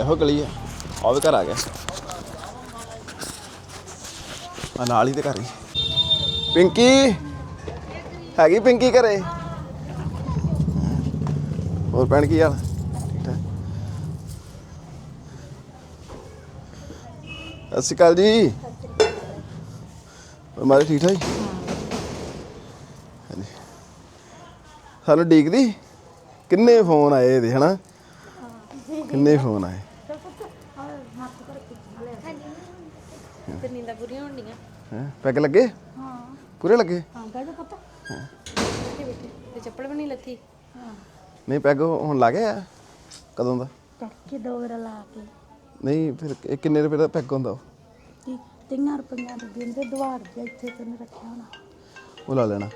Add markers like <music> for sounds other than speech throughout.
ਇਹੋ ਗਲੀ ਆ। ਆਹ ਵੀ ਘਰ ਆ ਗਿਆ। ਆ ਨਾਲ ਹੀ ਤੇ ਘਰ ਹੀ। ਪਿੰਕੀ! ਹੈਗੀ ਪਿੰਕੀ ਘਰੇ? ਹੋਰ ਭੈਣ ਕੀ ਹਾਲ? ਠੀਕ ਠਾਕ। ਸਤਿ ਸ਼੍ਰੀ ਅਕਾਲ ਜੀ। ਹੋਰ ਮਾਰੇ ਠੀਕ ਠਾਕ? ਹਾਂਜੀ। ਸਾਨੂੰ ਡੀਕਦੀ, ਕਿੰਨੇ ਫੋਨ ਆਏ ਇਹਦੇ, ਹਨਾ? ਕਿੰਨੇ ਫੋਨ ਆਏ? ਪੂਰੀਆਂ ਹੋਣੀਆਂ ਹੈ? ਪੈਗ ਲੱਗੇ? ਹਾਂ। ਪੂਰੇ ਲੱਗੇ? ਹਾਂ ਗਾਜੋ ਪਤਾ। ਬੈਠੇ ਬੈਠੇ। ਤੇ ਚੱਪਲ ਵੀ ਨਹੀਂ ਲੱਥੀ। ਨਹੀਂ ਪੈਗ ਹੁਣ ਲੱਗ ਗਿਆ ਕਦੋਂ ਦਾ? ਤੜਕੇ ਦੋ ਵਾਰ ਲਾ ਕੇ। ਨਹੀਂ ਫਿਰ ਇਹ ਕਿੰਨੇ ਰੁਪਏ ਦਾ ਪੈਗ ਹੁੰਦਾ ਉਹ? ਤੀ ਤਿੰਨਾਂ ਰੁਪਈਆਂ ਦੇ ਦਿੰਦੇ ਦਵਾਰ ਦੇ ਇੱਥੇ ਤੈਨੂੰ ਰੱਖਿਆ ਹੋਣਾ। ਉਹ ਲਾ ਲੈਣਾ।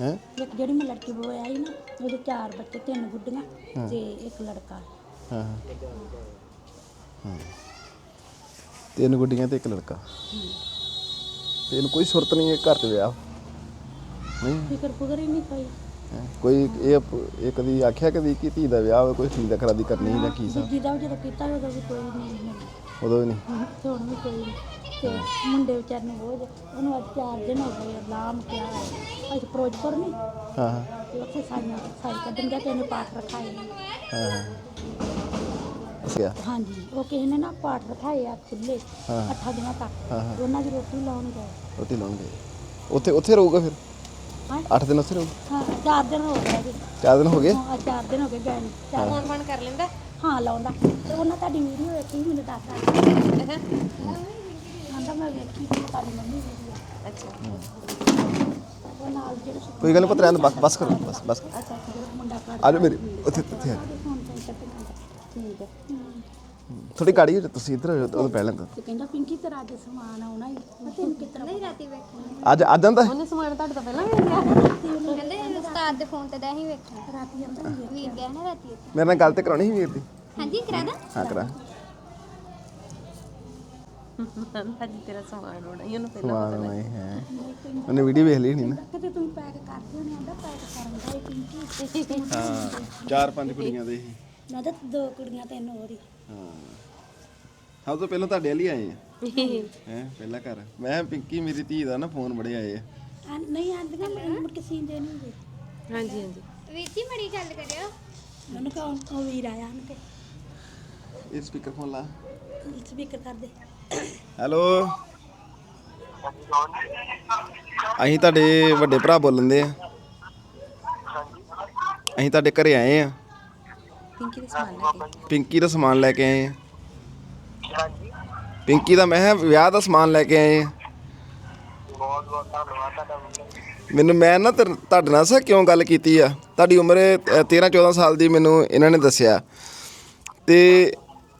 ਹੈ। ਇੱਕ ਜਿਹੜੀ ਮੈਂ ਲੜਕੀ ਬੋਇਆ ਆਈ ਨਾ ਉਹਦੇ ਚਾਰ ਬੱਚੇ ਤਿੰਨ ਗੁੱਡੀਆਂ ਤੇ ਇੱਕ ਲੜਕਾ। ਹਾਂ ਹਾਂ। ਹਾਂ। ਤਿੰਨ ਗੁੱਡੀਆਂ ਤੇ ਇੱਕ ਲੜਕਾ। ਤੇ ਇਹਨੂੰ ਕੋਈ ਸੁਰਤ ਨਹੀਂ ਹੈ ਘਰ ਚ ਵਿਆਹ। ਨਹੀਂ। ਫਿਕਰ ਫੁਕਰ ਹੀ ਨਹੀਂ ਪਈ ਹੈਂ? ਕੋਈ ਇਹ ਇਹ ਕਦੀ ਆਖਿਆ ਕਦੀ ਕਿ ਧੀ ਦਾ ਵਿਆਹ ਹੋਵੇ ਕੋਈ ਧੀ ਦਾ ਖਰਾਦੀ ਕਰਨੀ ਜਾਂ ਕੀ ਸਾ? ਦੂਜੀ ਦਾ ਵੀ ਜਦੋਂ ਕੀਤਾ ਵੀ ਕੋਈ ਨਹੀਂ ਉਦੋਂ ਵੀ ਨਹੀਂ। ਤੇ ਹੁਣ ਵੀ ਕੋਈ ਨਹੀਂ। ਤੇ ਮੁੰਡੇ ਵਿਚਾਰ ਨੂੰ ਬੋਝ ਉਹਨੂੰ ਅੱਜ ਚਾਰ ਦਿਨ ਹੋ ਗਏ ਆਰਾਮ ਕਿਹਾ ਹੈ ਅੱਜ ਫਿਰੋਜ਼ਪੁਰ ਨਹੀਂ। ਹਾਂ ਹਾਂ। ਤੇ ਉੱਥੇ ਸਾਈਆਂ ਸਾਈ ਕੱਢਣ ਗਿਆ ਤੇ ਇਹਨੇ ਪਾਠ ਰਖਾਏ ਨੇ। ਹਾਂ ਹਾਂ। ਅੱਛਾ ਹਾਂਜੀ ਉਹ ਕਿਸੇ ਨੇ ਨਾ ਪਾਠ ਰਖਾਏ ਆ ਖੁੱਲੇ ਹਾਂ। ਅੱਠਾਂ ਦਿਨਾਂ ਤੱਕ। ਹਾਂ, ਹਾਂ। ਤੇ ਉਹਨਾਂ ਦੀ ਰੋਟੀ ਲਾਉਣ ਗਏ। ਰੋਟੀ ਲਾਉਣਗੇ ਉੱਥੇ ਉੱਥੇ ਰਹੂਗਾ ਫਿਰ? ਹਾਂ। 8 ਦਿਨ ਉੱਥੇ ਰਹੂ ਹਾਂ ਚਾਰ ਦਿਨ ਹੋ ਗਏ ਜੀ। ਚਾਰ ਦਿਨ ਹੋ ਗਏ? ਹਾਂ ਚਾਰ ਦਿਨ ਹੋ ਗਏ ਗਏ ਨੂੰ। ਚਾਰ ਫੋਨ ਫੋਨ ਕਰ ਲੈਂਦਾ? ਹਾਂ ਲਾਉਂਦਾ। ਤੇ ਉਹਨਾਂ ਤੁਹਾਡੀ ਵੀਡੀਓ ਵੇਖੀ ਮੈਨੂੰ ਦੱਸਦਾ ਆਂਦਾ ਮੈਂ ਵੇਖੀ ਤੇ ਤੁਹਾਡੀ ਮੰਮੀ ਵੀਡੀਓ। ਅੱਛਾ। ਉਹ ਨਾਲ ਜਿਹੜੇ ਕੋਈ ਗੱਲ ਨਹੀਂ ਪੁੱਤ ਰਹਿਣ ਦਿਓ, ਬਸ ਬਸ ਕਰੋ ਬਸ ਬਸ ਅੱਛਾ ਅੱਛਾ ਜਿਹੜਾ ਮੁੰਡਾ ਕਰ ਆ ਜਾਓ ਮੇਰੀ ਉੱਥੇ ਉੱਥੇ ਆ ਫੋਨ ਤੇ ਕੱਟਣਾ ਠੀਕ ਹੈ। ਥੋੜੀ ਗਾੜੀ ਹੋ ਤੁਸੀਂ ਇੱਧਰ ਹੋ ਜਾਓ, ਉਦੋਂ ਪਹਿਲਾਂ ਤਾਂ। ਤੇ ਕਹਿੰਦਾ ਪਿੰਕੀ ਤੇਰਾ ਅੱਜ ਸਮਾਨ ਆਉਣਾ ਹੀ। ਮੈਂ ਤੈਨੂੰ ਕਿਤਨਾ ਨਹੀਂ ਰਾਤੀ ਅੱਜ ਅੱਜ ਆਂਦਾ ਉਹਨੇ ਸਮਾਨ ਤੁਹਾਡੇ ਤੋਂ ਪਹਿਲਾਂ ਮਿਲ ਗਿਆ ਕਹਿੰਦੇ ਉਸਤਾਦ ਦੇ ਫੋਨ ਤੇ ਦਾ ਹੀ ਵੇਖਣਾ ਰਾਤੀ ਆਂਦਾ ਹੀ ਵੀਰ ਗਿਆ ਨਾ ਰਾਤੀ। ਮੇਰੇ ਨਾਲ ਗੱਲ ਤੇ ਕਰਾਉਣੀ ਸੀ ਵੀਰ ਦੀ। ਹਾਂਜੀ ਕਰਾ ਦਾਂ। ਹਾਂ ਕਰਾ। ਅੱਜ ਤੇਰਾ ਸਮਾਨ ਹੋਣਾ ਹੀ ਉਹਨੂੰ ਪਹਿਲਾਂ ਸਮਾਨ ਨਹੀਂ ਹੈ ਉਹਨੇ ਵੀਡੀਓ ਵੇਖ ਲਈ ਨਹੀਂ ਨਾ। ਕਿਤੇ ਤੂੰ ਪੈਕ ਕਰਦੇ ਹੋਣੇ ਆਂਦਾ ਪੈਕ ਕਰਨ ਦਾ ਇਹ ਪਿੰਕੀ। ਹਾਂ ਚਾਰ ਪੰਜ ਕੁੜੀਆਂ ਦੇ ਸੀ ਮੈਂ ਤਾਂ ਦੋ ਕੁੜੀਆਂ ਤਿੰਨ ਹੋਰ ਹੀ। ਹਾਂ। ਸਭ ਤੋਂ ਪਹਿਲਾਂ ਤੁਹਾਡੇ ਵਾਲੀ ਆਏ ਆ? ਹੈ ਪਹਿਲਾ ਘਰ। ਮੈਂ ਕਿਹਾ ਪਿੰਕੀ ਮੇਰੀ ਧੀ ਦਾ ਨਾ ਫੋਨ ਬੜੇ ਆਏ ਆ। ਆ ਨਹੀਂ ਆਂਦੀਆਂ ਮੈਨੂੰ ਕਿਸੇ ਦੇ ਨਹੀਂ ਹਾਂਜੀ ਹਾਂਜੀ। ਵੀਰ ਜੀ ਮੜੀ ਗੱਲ ਕਰਿਓ। ਮੈਨੂੰ ਕਹੋ ਉਹ ਵੀਰ ਆਇਆ ਹਨ ਕਿ। ਇਹ ਸਪੀਕਰ ਫੋਨ ਲਾ। ਸਪੀਕਰ ਕਰ ਦੇ। ਹੈਲੋ। ਅਸੀਂ ਤੁਹਾਡੇ ਵੱਡੇ ਭਰਾ ਬੋਲਣ ਦੇ ਆ। ਅਸੀਂ ਤੁਹਾਡੇ ਘਰੇ ਆਏ ਆ। ਪਿੰਕੀ ਦੇ ਸਮਾਨ ਲੈ ਕੇ ਪਿੰਕੀ ਦਾ ਸਮਾਨ ਲੈ ਕੇ ਆਏ ਆ। ਪਿੰਕੀ ਦਾ ਮੈਂ ਕਿਹਾ ਵਿਆਹ ਦਾ ਸਮਾਨ ਲੈ ਕੇ ਆਏ ਆ। ਮੈਨੂੰ ਮੈਂ ਨਾ ਤੇਰ- ਤੁਹਾਡੇ ਨਾਲ ਸਾ ਕਿਉਂ ਗੱਲ ਕੀਤੀ ਆ? ਤੁਹਾਡੀ ਉਮਰ 13 14 ਸਾਲ ਦੀ ਮੈਨੂੰ ਇਹਨਾਂ ਨੇ ਦੱਸਿਆ। ਤੇ